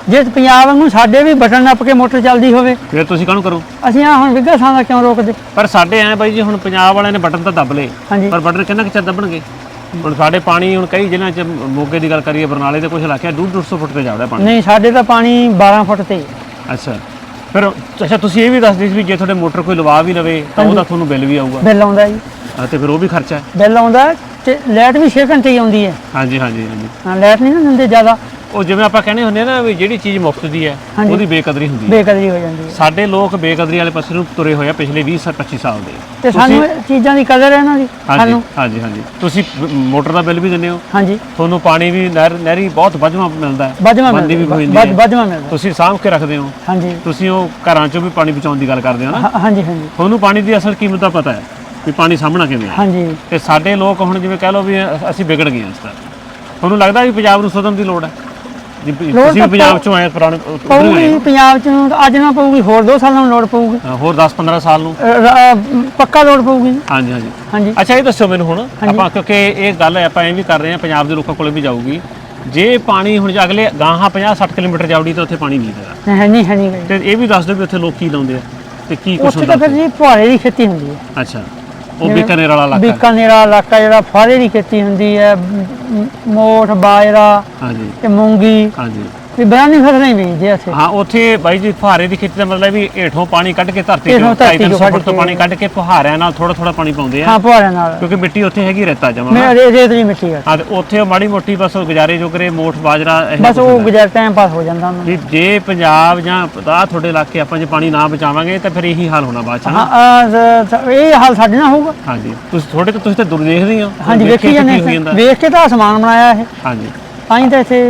ਜੇ ਪੰਜਾਬ ਵਾਂਗੂ ਸਾਡੇ ਵੀ ਬਟਨ ਨੱਪ ਕੇ ਮੋਟਰ ਚੱਲਦੀ ਹੋਵੇ। ਫਿਰ ਤੁਸੀਂ ਕਾਹਨੂੰ ਕਰੋ? ਅਸੀਂ ਆ ਹੁਣ ਵਿੱਗਾ ਸਾਂ ਦਾ ਕਿਉਂ ਰੋਕਦੇ? ਪਰ ਸਾਡੇ ਐ ਬਾਈ ਜੀ ਹੁਣ ਪੰਜਾਬ ਵਾਲਿਆਂ ਨੇ ਬਟਨ ਤਾਂ ਦੱਬ ਲਏ। ਹਾਂਜੀ। ਪਰ ਬਟਨ ਕਿੰਨਾ ਕੁ ਚਿਰ ਦੱਬਣਗੇ? ਹੁਣ ਸਾਡੇ ਪਾਣੀ ਹੁਣ ਕਈ ਜ਼ਿਲ੍ਹਿਆਂ 'ਚ ਮੋਗੇ ਦੀ ਗੱਲ ਕਰੀਏ ਬਰਨਾਲੇ ਦੇ ਕੁਝ ਇਲਾਕਿਆਂ 2 150 ਫੁੱਟ ਤੇ ਜਾਂਦਾ ਪਾਣੀ। ਨਹੀਂ ਸਾਡੇ ਤਾਂ ਪਾਣੀ 12 ਫੁੱਟ ਤੇ। ਹੀ। ਅੱਛਾ। ਫਿਰ ਅੱਛਾ ਤੁਸੀਂ ਇਹ ਵੀ ਦੱਸਦੇ ਸੀ ਵੀ ਜੇ ਤੁਹਾਡੇ ਮੋਟਰ ਕੋਈ ਲਵਾ ਵੀ ਲਵੇ ਤਾਂ ਉਹਦਾ ਤੁਹਾਨੂੰ ਬਿੱਲ ਵੀ ਆਊਗਾ। ਬਿੱਲ ਆਉਂਦਾ ਜੀ। ਹਾਂ, ਤੇ ਫਿਰ ਉਹ ਵੀ ਖਰਚਾ ਹੈ। ਬਿੱਲ ਆਉਂਦਾ ਤੇ ਲਾਈਟ ਵੀ 6 ਘੰਟੇ ਹੀ ਆਉਂਦੀ ਹੈ। ਹਾਂਜੀ ਹਾਂਜੀ ਹਾਂਜੀ। ਹਾਂ ਲਾਈਟ ਨਹੀਂ ਨਾ ਦਿੰਦੇ ਜ਼ਿਆਦਾ। ਉਹ ਜਿਵੇਂ ਆਪਾਂ ਕਹਿੰਦੇ ਹੁੰਦੇ ਆ ਨਾ ਵੀ ਜਿਹੜੀ ਚੀਜ਼ ਮੁਫਤ ਦੀ ਹੈ ਹਾਂਜੀ। ਉਹਦੀ ਬੇਕਦਰੀ ਹੁੰਦੀ ਹੈ। ਬੇਕਦਰੀ ਹੋ ਜਾਂਦੀ ਹੈ। ਸਾਡੇ ਲੋਕ ਬੇਕਦਰੀ ਵਾਲੇ ਪਾਸੇ ਨੂੰ ਤੁਰੇ ਹੋਏ ਆ ਪਿਛਲੇ 20 ਸ- 25 ਸਾਲ ਦੇ। ਤੇ ਸਾਨੂੰ ਇਹ ਚੀਜ਼ਾਂ ਦੀ ਕਦਰ ਹੈ ਇਹਨਾਂ ਦੀ ਹਾਂਜੀ ਸਾਨੂੰ। ਹਾਂਜੀ ਹਾਂਜੀ। ਤੁਸੀਂ ਬ- ਮੋਟਰ ਦਾ ਬਿੱਲ ਵੀ ਦਿੰਦੇ ਹੋ। ਹਾਂਜੀ। ਤੁਹਾਨੂੰ ਪਾਣੀ ਵੀ ਨਹਿਰ ਨਹਿਰੀ ਬਹੁਤ ਵੱਜਵਾ ਮਿਲਦਾ ਹੈ। ਵੱਜਵਾ ਬੰਦੀ ਵੀ ਮਿਲਦਾ ਹੋ ਜਾਂਦੀ ਹੈ। ਵੱਜਵਾ ਮਿਲਦਾ। ਤੁਸੀਂ ਸਾਂਭ ਕੇ ਰੱਖਦੇ ਹੋ। ਹਾਂਜੀ। ਤੁਸੀਂ ਉਹ ਘਰਾਂ 'ਚੋਂ ਵੀ ਪਾਣੀ ਬਚਾਉਣ ਦੀ ਗੱਲ ਕਰਦੇ ਹੋ ਨਾ। ਹਾਂ- ਹਾਂਜੀ ਹਾਂਜੀ। ਤੁਹਾਨੂੰ ਪਾਣੀ ਦੀ ਅਸਲ ਕੀਮਤ ਦਾ ਪਤਾ ਹੈ। ਵੀ ਪਾਣੀ ਸਾਂਭਣਾ ਕਿਵੇਂ ਹੈ ਹਾਂਜੀ। ਤੇ ਸਾਡੇ ਲੋਕ ਹੁਣ ਜਿਵੇਂ ਕਹਿ ਲਓ ਵੀ ਅਸੀਂ ਵਿਗੜ ਗਏ ਹਾਂ ਇਸ ਤਰ੍ਹਾਂ। ਤੁਹਾਨੂੰ ਲੱਗਦਾ ਵੀ ਪੰਜਾਬ ਨੂੰ ਸੁਧਰਨ ਦੀ ਲੋੜ ਹੈ? ਜੀ ਤੁਸੀਂ ਵੀ ਪੰਜਾਬ ਚੋਂ ਆਏ ਪੁਰਾਣੇ ਉੱਧਰੋਂ ਆਏ ਪਊਗੀ ਹੋ। ਪੰਜਾਬ ਚ ਅੱਜ ਨਾ ਪਊਗੀ ਹੋਰ 2 ਸਾਲਾਂ ਨੂੰ ਲੋੜ ਪਊਗੀ। ਹਾਂ, ਹੋਰ 10 15 ਸਾਲ ਨੂੰ। ਅ, ਰ- ਅ, ਪੱਕਾ ਲੋੜ ਪਊਗੀ ਜੀ। ਹਾਂਜੀ ਹਾਂਜੀ। ਹਾਂਜੀ। ਅੱਛਾ ਇਹ ਦੱਸੋ ਮੈਨੂੰ ਹੁਣ। ਆਪਾਂ ਕਿਉਂਕਿ ਇਹ ਗੱਲ ਆਪਾਂ ਐਂ ਵੀ ਕਰ ਰਹੇ ਹਾਂ ਪੰਜਾਬ ਦੇ ਲੋਕਾਂ ਕੋਲੇ ਵੀ ਜਾਊਗੀ। ਜੇ ਪਾਣੀ ਹੁਣ ਜੇ ਅਗਲੇ ਗਾਹਾਂ 50 60 ਕਿਲੋਮੀਟਰ ਜਾਊੜੀ ਤਾਂ ਉੱਥੇ ਪਾਣੀ ਨਹੀਂ ਹੈਗਾ। ਹੈ ਨਹੀਂ ਹੈ ਨਹੀਂ ਗਈ ਤੇ ਇਹ ਵੀ ਦੱਸ ਦਿਓ ਵੀ ਉੱਥੇ ਲੋਕ ਕੀ ਲਾਉਂਦੇ ਆ ਤੇ ਕੀ ਕੁਛ ਉੱਥੇ ਹੁੰਦਾ ਤਾਂ ਫਿਰ ਜੀ ਫੁਹਾਰੇ ਦੀ ਖੇਤੀ ਹੁੰਦੀ ਹੈ। ਅੱਛਾ। ਉਹ ਬੀਕਾਨੇਰ ਵਾਲਾ ਇਲਾਕਾ। ਬੀਕਾਨੇਰ ਵਾਲਾ ਇਲਾਕਾ ਜਿਹੜਾ ਫੁਹਾਰੇ ਦੀ ਖੇਤੀ ਹੁੰਦੀ ਹੈ ਮੋਠ ਬਾਜਰਾ ਹਾਂਜੀ। ਤੇ ਮੂੰਗੀ। ਹਾਂਜੀ। ਵੀ ਬਰਾਨੀ ਫਸਲਾਂ ਹੀ ਬੀਜਦੇ ਆ ਇੱਥੇ। ਹਾਂ ਉੱਥੇ ਬਾਈ ਜੀ ਫੁਹਾਰੇ ਦੀ ਖੇਤੀ ਦਾ ਮਤਲਬ ਵੀ ਹੇਠੋਂ ਪਾਣੀ ਕੱਢ ਕੇ ਧਰਤੀ ਹੇਠੋਂ ਚੋਂ ਧਰਤੀ 250 ਚੋਂ ਫੁੱਟ ਕੱਢ ਤੋਂ। ਪਾਣੀ ਕੱਢ ਕੇ ਫੁਹਾਰਿਆਂ ਨਾਲ ਥੋੜਾ ਥੋੜਾ ਪਾਣੀ ਪਾਉਂਦੇ ਆ। ਹਾਂ ਫੁਹਾਰੇ ਨਾਲ। ਕਿਉਂਕਿ ਮਿੱਟੀ ਉੱਥੇ ਹੈਗੀ ਰੇਤਾ ਜਮਾ ਮੈਂ ਰੇ- ਰੇਤ ਦੀ ਮਿੱਟੀ ਹੈ ਹਾਂ ਤੇ ਉੱਥੇ ਉਹ ਮਾੜੀ ਮੋਟੀ ਬਸ ਉਹ ਗੁਜ਼ਾਰੇ ਜੋਗਰੇ ਮੋਠ ਬਾਜਰਾ ਇਹ ਬਸ ਉਹ। ਗੁਜ਼ਾਰ ਟਾਈਮ ਪਾਸ ਹੋ ਜਾਂਦਾ ਉਹਨਾਂ ਨੂੰ ਵੀ ਜੇ ਪੰਜਾਬ ਜਾਂ ਆ ਤੁਹਾਡੇ ਇਲਾਕੇ ਆਪਾਂ ਜੇ ਪਾਣੀ ਨਾ ਬਚਾਵਾਂਗੇ ਤਾਂ ਫਿਰ ਇਹੀ ਹਾਲ ਹੋਣਾ ਬਾਅਦ ਚ ਹਾਂ। ਹਨਾ ਆ, ਇਹ ਹਾਲ ਸਾਡੇ ਨਾਲ ਹੋਊਗਾ। ਹਾਂਜੀ। ਤੁਸੀਂ ਥੋੜੇ ਤਾਂ ਤੁਸੀਂ ਤਾਂ ਦੁਰ ਦੇਖਦੇ ਹੀ ਹਾਂਜੀ ਵੇਖੇ ਤਾਂ ਜਾਂਦੇ। ਵੇਖ ਕੇ ਤਾਂ ਆਸਮਾਨ ਬਣਾਇਆ ਇਹ। ਹਾਂਜੀ। ਤਾਂ ਹੀ ਤਾਂ ਇੱਥੇ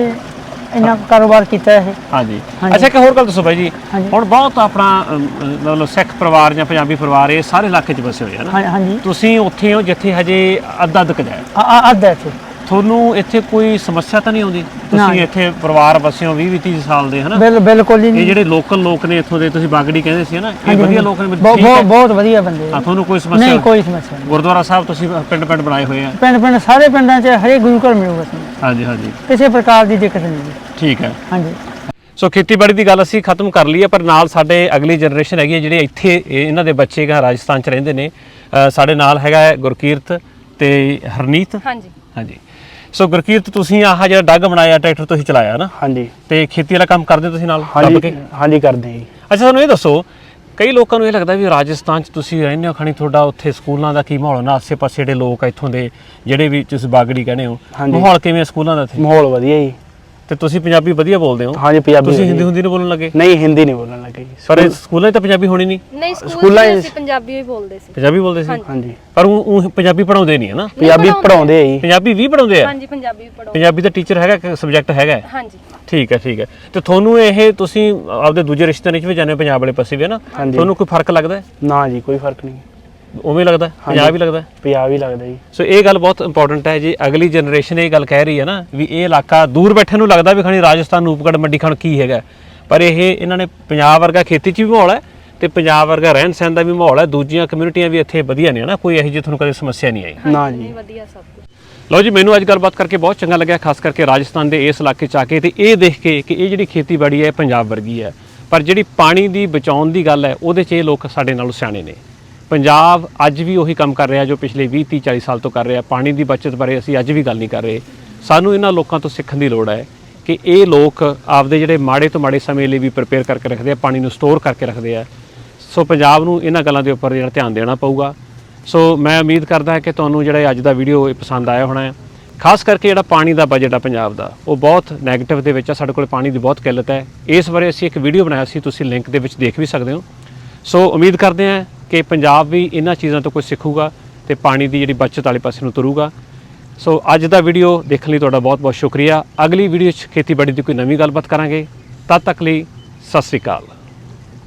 ਇੰਨਾ ਕੁ ਕਾਰੋਬਾਰ ਕੀਤਾ ਇਹ। ਹਾਂਜੀ। ਹਾਂਜੀ। ਅੱਛਾ ਇੱਕ ਹੋਰ ਗੱਲ ਦੱਸੋ ਬਾਈ ਜੀ। ਹਾਂਜੀ। ਹੁਣ ਬਹੁਤ ਆਪਣਾ ਅਮ, ਅਮ, ਮਤਲਬ ਸਿੱਖ ਪਰਿਵਾਰ ਜਾਂ ਪੰਜਾਬੀ ਪਰਿਵਾਰ ਇਹ ਸਾਰੇ ਇਲਾਕੇ 'ਚ ਵਸੇ ਹੋਏ ਆ ਨਾ। ਹਾਂ- ਹਾਂਜੀ। ਤੁਸੀਂ ਉੱਥੇ ਹੋ ਜਿੱਥੇ ਹਜੇ ਅੱਧਾ ਅੱਧ ਕਜਾਇਆ ਅੱਧ ਹੈ ਇੱਥੇ। ਤੁਹਾਨੂੰ ਇੱਥੇ ਕੋਈ ਸਮੱਸਿਆ ਤਾਂ ਨਹੀਂ ਆਉਂਦੀ? ਤੁਸੀਂ। ਇੱਥੇ ਪਰਿਵਾਰ ਵਸਿਓ 20 30 ਸਾਲ ਦੇ ਹਨਾ? ਬਿਲ ਬਿਲਕੁਲ ਹੀ ਇਹ ਨਹੀਂ। ਜਿਹੜੇ ਲੋਕਲ ਲੋਕ ਨੇ ਇੱਥੋਂ ਦੇ ਤੁਸੀਂ ਬਾਗੜੀ ਕਹਿੰਦੇ ਸੀ ਨਾ ਇਹ ਵਧੀਆ। ਲੋਕ ਨੇ ਬਹੁਤ? ਬਹੁਤ- ਬਹੁਤ ਵਧੀਆ ਬੰਦੇ ਹਾਂ, ਤੁਹਾਨੂੰ ਕੋਈ ਸਮੱਸਿਆ ਨਹੀਂ ਕੋਈ ਸਮੱਸਿਆ ਨਹੀਂ। ਗੁਰਦੁਆਰਾ ਸਾਹਿਬ ਤੁਸੀਂ ਪਿੰਡ ਪਿੰਡ ਬਣਾਏ ਹੋਏ ਆ। ਪਿੰਡ ਪਿੰਡ ਸਾਰੇ ਪਿੰਡਾਂ 'ਚ ਹਰੇਕ ਗੁਰੂ ਘਰ ਮਿਲੂਗਾ ਤੁਹਾਨੂੰ। ਹਾਂਜੀ ਹਾਂਜੀ। ਕਿਸੇ ਪ੍ਰਕਾਰ ਦੀ ਦਿੱਕਤ ਨਹੀਂ ਜੀ। ਠੀਕ ਹੈ। ਹਾਂਜੀ। ਸੋ ਖੇਤੀਬਾੜੀ ਦੀ ਗੱਲ ਅਸੀਂ ਖਤਮ ਕਰ ਲਈ ਹੈ ਪਰ ਨਾਲ ਸਾਡੇ ਅਗਲੀ ਜਨਰੇਸ਼ਨ ਹੈਗੀ ਹੈ ਜਿਹੜੇ ਇੱਥੇ ਇਹ- ਇਹਨਾਂ ਦੇ ਬੱਚੇ ਗਾ ਰਾਜਸਥਾਨ ਚ ਰਹਿੰਦੇ ਨੇ। ਸਾਡੇ ਨਾਲ ਹੈਗਾ ਗੁਰਕੀਰਤ ਤੇ ਹਰਨੀਤ। ਹਾਂਜੀ। ਹਾਂਜੀ। ਸੋ ਗੁਰਕੀਰਤ ਤੁਸੀਂ ਆਹ ਜਿਹੜਾ ਡੱਗ ਬਣਾਇਆ ਟਰੈਕਟਰ ਤੁਸੀਂ ਚਲਾਇਆ ਨਾ? ਹਾਂਜੀ। ਤੇ ਖੇਤੀ ਵਾਲਾ ਕੰਮ ਕਰਦੇ ਤੁਸੀਂ ਨਾਲ? ਦੱਬ ਹਾਂਜੀ ਕੇ? ਹਾਂਜੀ ਕਰਦੇ ਹਾਂ ਜੀ। ਅੱਛਾ ਸਾਨੂੰ ਇਹ ਦੱਸੋ ਕਈ ਲੋਕਾਂ ਨੂੰ ਇਹ ਲੱਗਦਾ ਵੀ ਰਾਜਸਥਾਨ ਚ ਤੁਸੀਂ ਰਹਿੰਦੇ ਹੋ ਖਣੀ ਤੁਹਾਡਾ ਉੱਥੇ ਸਕੂਲਾਂ ਦਾ ਕੀ ਮਾਹੌਲ ਨਾ ਆਸੇ-ਪਾਸੇ ਜਿਹੜੇ ਲੋਕ ਆ ਇੱਥੋਂ ਦੇ ਜਿਹੜੇ ਵੀ ਤੁਸੀਂ ਬਾਗੜੀ ਕਹਿੰਦੇ ਹੋ ਹਾਂਜੀ। ਮਾਹੌਲ ਕਿਵੇਂ ਆ ਸਕੂਲਾਂ ਦਾ ਇੱਥੇ? ਮਾਹੌਲ ਵਧੀਆ ਜੀ। ਤੇ ਤੁਸੀਂ ਪੰਜਾਬੀ ਵਧੀਆ ਬੋਲਦੇ ਹੋ? ਹਾਂਜੀ ਪੰਜਾਬੀ ਤੁਸੀਂ। ਹਿੰਦੀ ਹੁੰਦੀ ਨਹੀਂ ਬੋਲਣ ਲੱਗੇ? ਨਹੀਂ ਹਿੰਦੀ ਨਹੀਂ ਬੋਲਣ ਲੱਗੇ ਜੀ ਪਰ ਇਹ ਸਕੂਲਾਂ 'ਚ ਤਾਂ ਪੰਜਾਬੀ ਹੋਣੀ ਨਹੀਂ? ਨਹੀਂ ਸਕੂਲ ਸਕੂਲਾਂ ਚ ਚ- ਅਸੀਂ ਪੰਜਾਬੀ ਹੀ ਬੋਲਦੇ ਸੀ। ਪੰਜਾਬੀ ਬੋਲਦੇ ਸੀ? ਹਾਂਜੀ। ਪਰ ਉਹ ਉਹ ਪੰਜਾਬੀ ਪੜਾਉਂਦੇ ਨਹੀਂ ਹੈ ਨਾ? ਪੰਜਾਬੀ ਪੜਾਉਂਦੇ ਆ ਜੀ। ਪੰਜਾਬੀ ਵੀ ਪੜਾਉਂਦੇ ਆ? ਹਾਂਜੀ ਪੰਜਾਬੀ ਵੀ ਪੜਾਉਂਦੇ ਪੰਜਾਬੀ ਦਾ ਟੀਚਰ ਹੈਗਾ ਸਬਜੈਕਟ ਹੈਗਾ ਹੈ? ਹਾਂਜੀ। ਠੀਕ ਹੈ ਠੀਕ ਹੈ। ਤੇ ਤੁਹਾਨੂੰ ਇਹ ਤੁਸੀਂ ਆਪਦੇ ਦੂਜੇ ਰਿਸ਼ਤੇਦਾਰਾਂ 'ਚ ਵੀ ਜਾਂਦੇ ਹੋ ਪੰਜਾਬ ਵਾਲੇ ਪਾਸੇ ਵੀ ਹੈ ਨਾ? ਹਾਂਜੀ। ਤੁਹਾਨੂੰ ਕੋਈ ਫ਼ਰਕ ਲੱਗਦਾ ਹੈ? ਨਾ ਜੀ ਕੋਈ ਫ਼ਰਕ ਨਹੀਂ। ਉਵੇਂ ਲੱਗਦਾ? ਪੰਜਾਬ ਹੀ ਲੱਗਦਾ? ਪੰਜਾਬ ਹੀ ਲੱਗਦਾ ਜੀ। ਸੋ ਇਹ ਗੱਲ ਬਹੁਤ ਇੰਪੋਰਟੈਂਟ ਹੈ ਜੀ। ਅਗਲੀ ਜਨਰੇਸ਼ਨ ਇਹ ਗੱਲ ਕਹਿ ਰਹੀ ਹੈ ਨਾ ਵੀ ਇਹ ਇਲਾਕਾ ਦੂਰ ਬੈਠੇ ਨੂੰ ਲੱਗਦਾ ਵੀ ਖਣੀ ਰਾਜਸਥਾਨ ਰੂਪਗੜ੍ਹ ਮੰਡੀ ਖਾਨ ਕੀ ਹੈਗਾ। ਪਰ ਇਹ ਇਹਨਾਂ ਨੇ ਪੰਜਾਬ ਵਰਗਾ ਖੇਤੀ 'ਚ ਵੀ ਮਾਹੌਲ ਹੈ ਤੇ ਪੰਜਾਬ ਵਰਗਾ ਰਹਿਣ ਸਹਿਣ ਦਾ ਵੀ ਮਾਹੌਲ ਹੈ। ਦੂਜੀਆਂ ਕਮਿਊਨਿਟੀਆਂ ਵੀ ਇੱਥੇ ਵਧੀਆ ਨੇ ਨਾ ਕੋਈ ਇਹੋ ਜਿਹੀ ਤੁਹਾਨੂੰ ਕਦੇ ਸਮੱਸਿਆ ਨਹੀਂ ਆਈ? ਨਾ ਜੀ। ਨਹੀਂ ਵਧੀਆ ਸਭ ਕੁਝ ਲਓ ਜੀ ਮੈਨੂੰ ਅੱਜ ਗੱਲਬਾਤ ਕਰਕੇ ਬਹੁਤ ਚੰਗਾ ਲੱਗਿਆ ਖਾਸ ਕਰਕੇ ਰਾਜਸਥਾਨ ਦੇ ਇਸ ਇਲਾਕੇ ਚ ਆ ਕੇ ਤੇ ਇਹ ਦੇਖ ਕੇ ਕਿ ਇਹ ਜਿਹੜੀ ਖੇਤੀਬਾੜੀ ਹੈ ਇਹ ਪੰਜਾਬ ਵਰਗੀ ਹੈ। ਪਰ ਜਿਹੜੀ ਪਾਣੀ ਦੀ ਬਚਾਉਣ ਦੀ ਗੱਲ ਹੈ ਉਹਦੇ 'ਚ ਇਹ ਲੋਕ ਸਾਡੇ ਨਾਲੋਂ ਸਿਆਣੇ ਨੇ। ਪੰਜਾਬ ਅੱਜ ਵੀ ਉਹੀ ਕੰਮ ਕਰ ਰਿਹਾ ਜੋ ਪਿਛਲੇ 20 30 40 ਸਾਲ ਤੋਂ ਕਰ ਰਿਹਾ। ਪਾਣੀ ਦੀ ਬਚਤ ਬਾਰੇ ਅਸੀਂ ਅੱਜ ਵੀ ਗੱਲ ਨਹੀਂ ਕਰ ਰਹੇ। ਸਾਨੂੰ ਇਹਨਾਂ ਲੋਕਾਂ ਤੋਂ ਸਿੱਖਣ ਦੀ ਲੋੜ ਹੈ ਕਿ ਇਹ ਲੋਕ ਆਪਦੇ ਜਿਹੜੇ ਮਾੜੇ ਤੋਂ ਮਾੜੇ ਸਮੇਂ ਲਈ ਵੀ ਪ੍ਰਪੇਅਰ ਕਰਕੇ ਰੱਖਦੇ ਆ, ਪਾਣੀ ਨੂੰ ਸਟੋਰ ਕਰਕੇ ਰੱਖਦੇ ਆ। ਸੋ ਪੰਜਾਬ ਨੂੰ ਇਹਨਾਂ ਗੱਲਾਂ ਦੇ ਉੱਪਰ ਜਿਹੜਾ ਧਿਆਨ ਦੇਣਾ ਪਊਗਾ। ਸੋ ਮੈਂ ਉਮੀਦ ਕਰਦਾ ਹਾਂ ਕਿ ਤੁਹਾਨੂੰ ਜਿਹੜਾ ਅੱਜ ਦਾ ਵੀਡੀਓ ਇਹ ਪਸੰਦ ਆਇਆ ਹੋਣਾ ਹੈ। ਖਾਸ ਕਰਕੇ ਜਿਹੜਾ ਪਾਣੀ ਦਾ ਬਜਟ ਆ ਪੰਜਾਬ ਦਾ, ਉਹ ਬਹੁਤ 네ਗੇਟਿਵ ਦੇ ਵਿੱਚ ਆ। ਸਾਡੇ ਕੋਲ ਪਾਣੀ ਦੀ ਬਹੁਤ ਕਿੱਲਤ ਹੈ। ਇਸ ਬਾਰੇ ਅਸੀਂ ਇੱਕ ਵੀਡੀਓ ਬਣਾਇਆ ਸੀ, ਤੁਸੀਂ ਲਿੰਕ ਦੇ ਵਿੱਚ ਦੇਖ ਵੀ ਸਕਦੇ ਹੋ। ਸੋ ਉਮੀਦ ਕਰਦੇ ਹਾਂ ਕਿ ਪੰਜਾਬ ਵੀ ਇਹਨਾਂ ਚੀਜ਼ਾਂ ਤੋਂ ਕੁਝ ਸਿੱਖੂਗਾ ਤੇ ਪਾਣੀ ਦੀ ਜਿਹੜੀ ਬਚਤ ਵਾਲੇ ਪਾਸੇ ਨੂੰ ਤੁਰੂਗਾ। ਸੋ ਅੱਜ ਦਾ ਵੀਡੀਓ ਦੇਖਣ ਲਈ ਤੁਹਾਡਾ ਬਹੁਤ ਬਹੁਤ ਸ਼ੁਕਰੀਆ। ਅਗਲੀ ਵੀਡੀਓ 'ਚ ਖੇਤੀਬਾੜੀ ਦੀ ਕੋਈ ਨਵੀਂ ਗੱਲਬਾਤ ਕਰਾਂਗੇ। ਤਦ ਤੱਕ ਲਈ ਸਤਿ ਸ੍ਰੀ ਅਕਾਲ।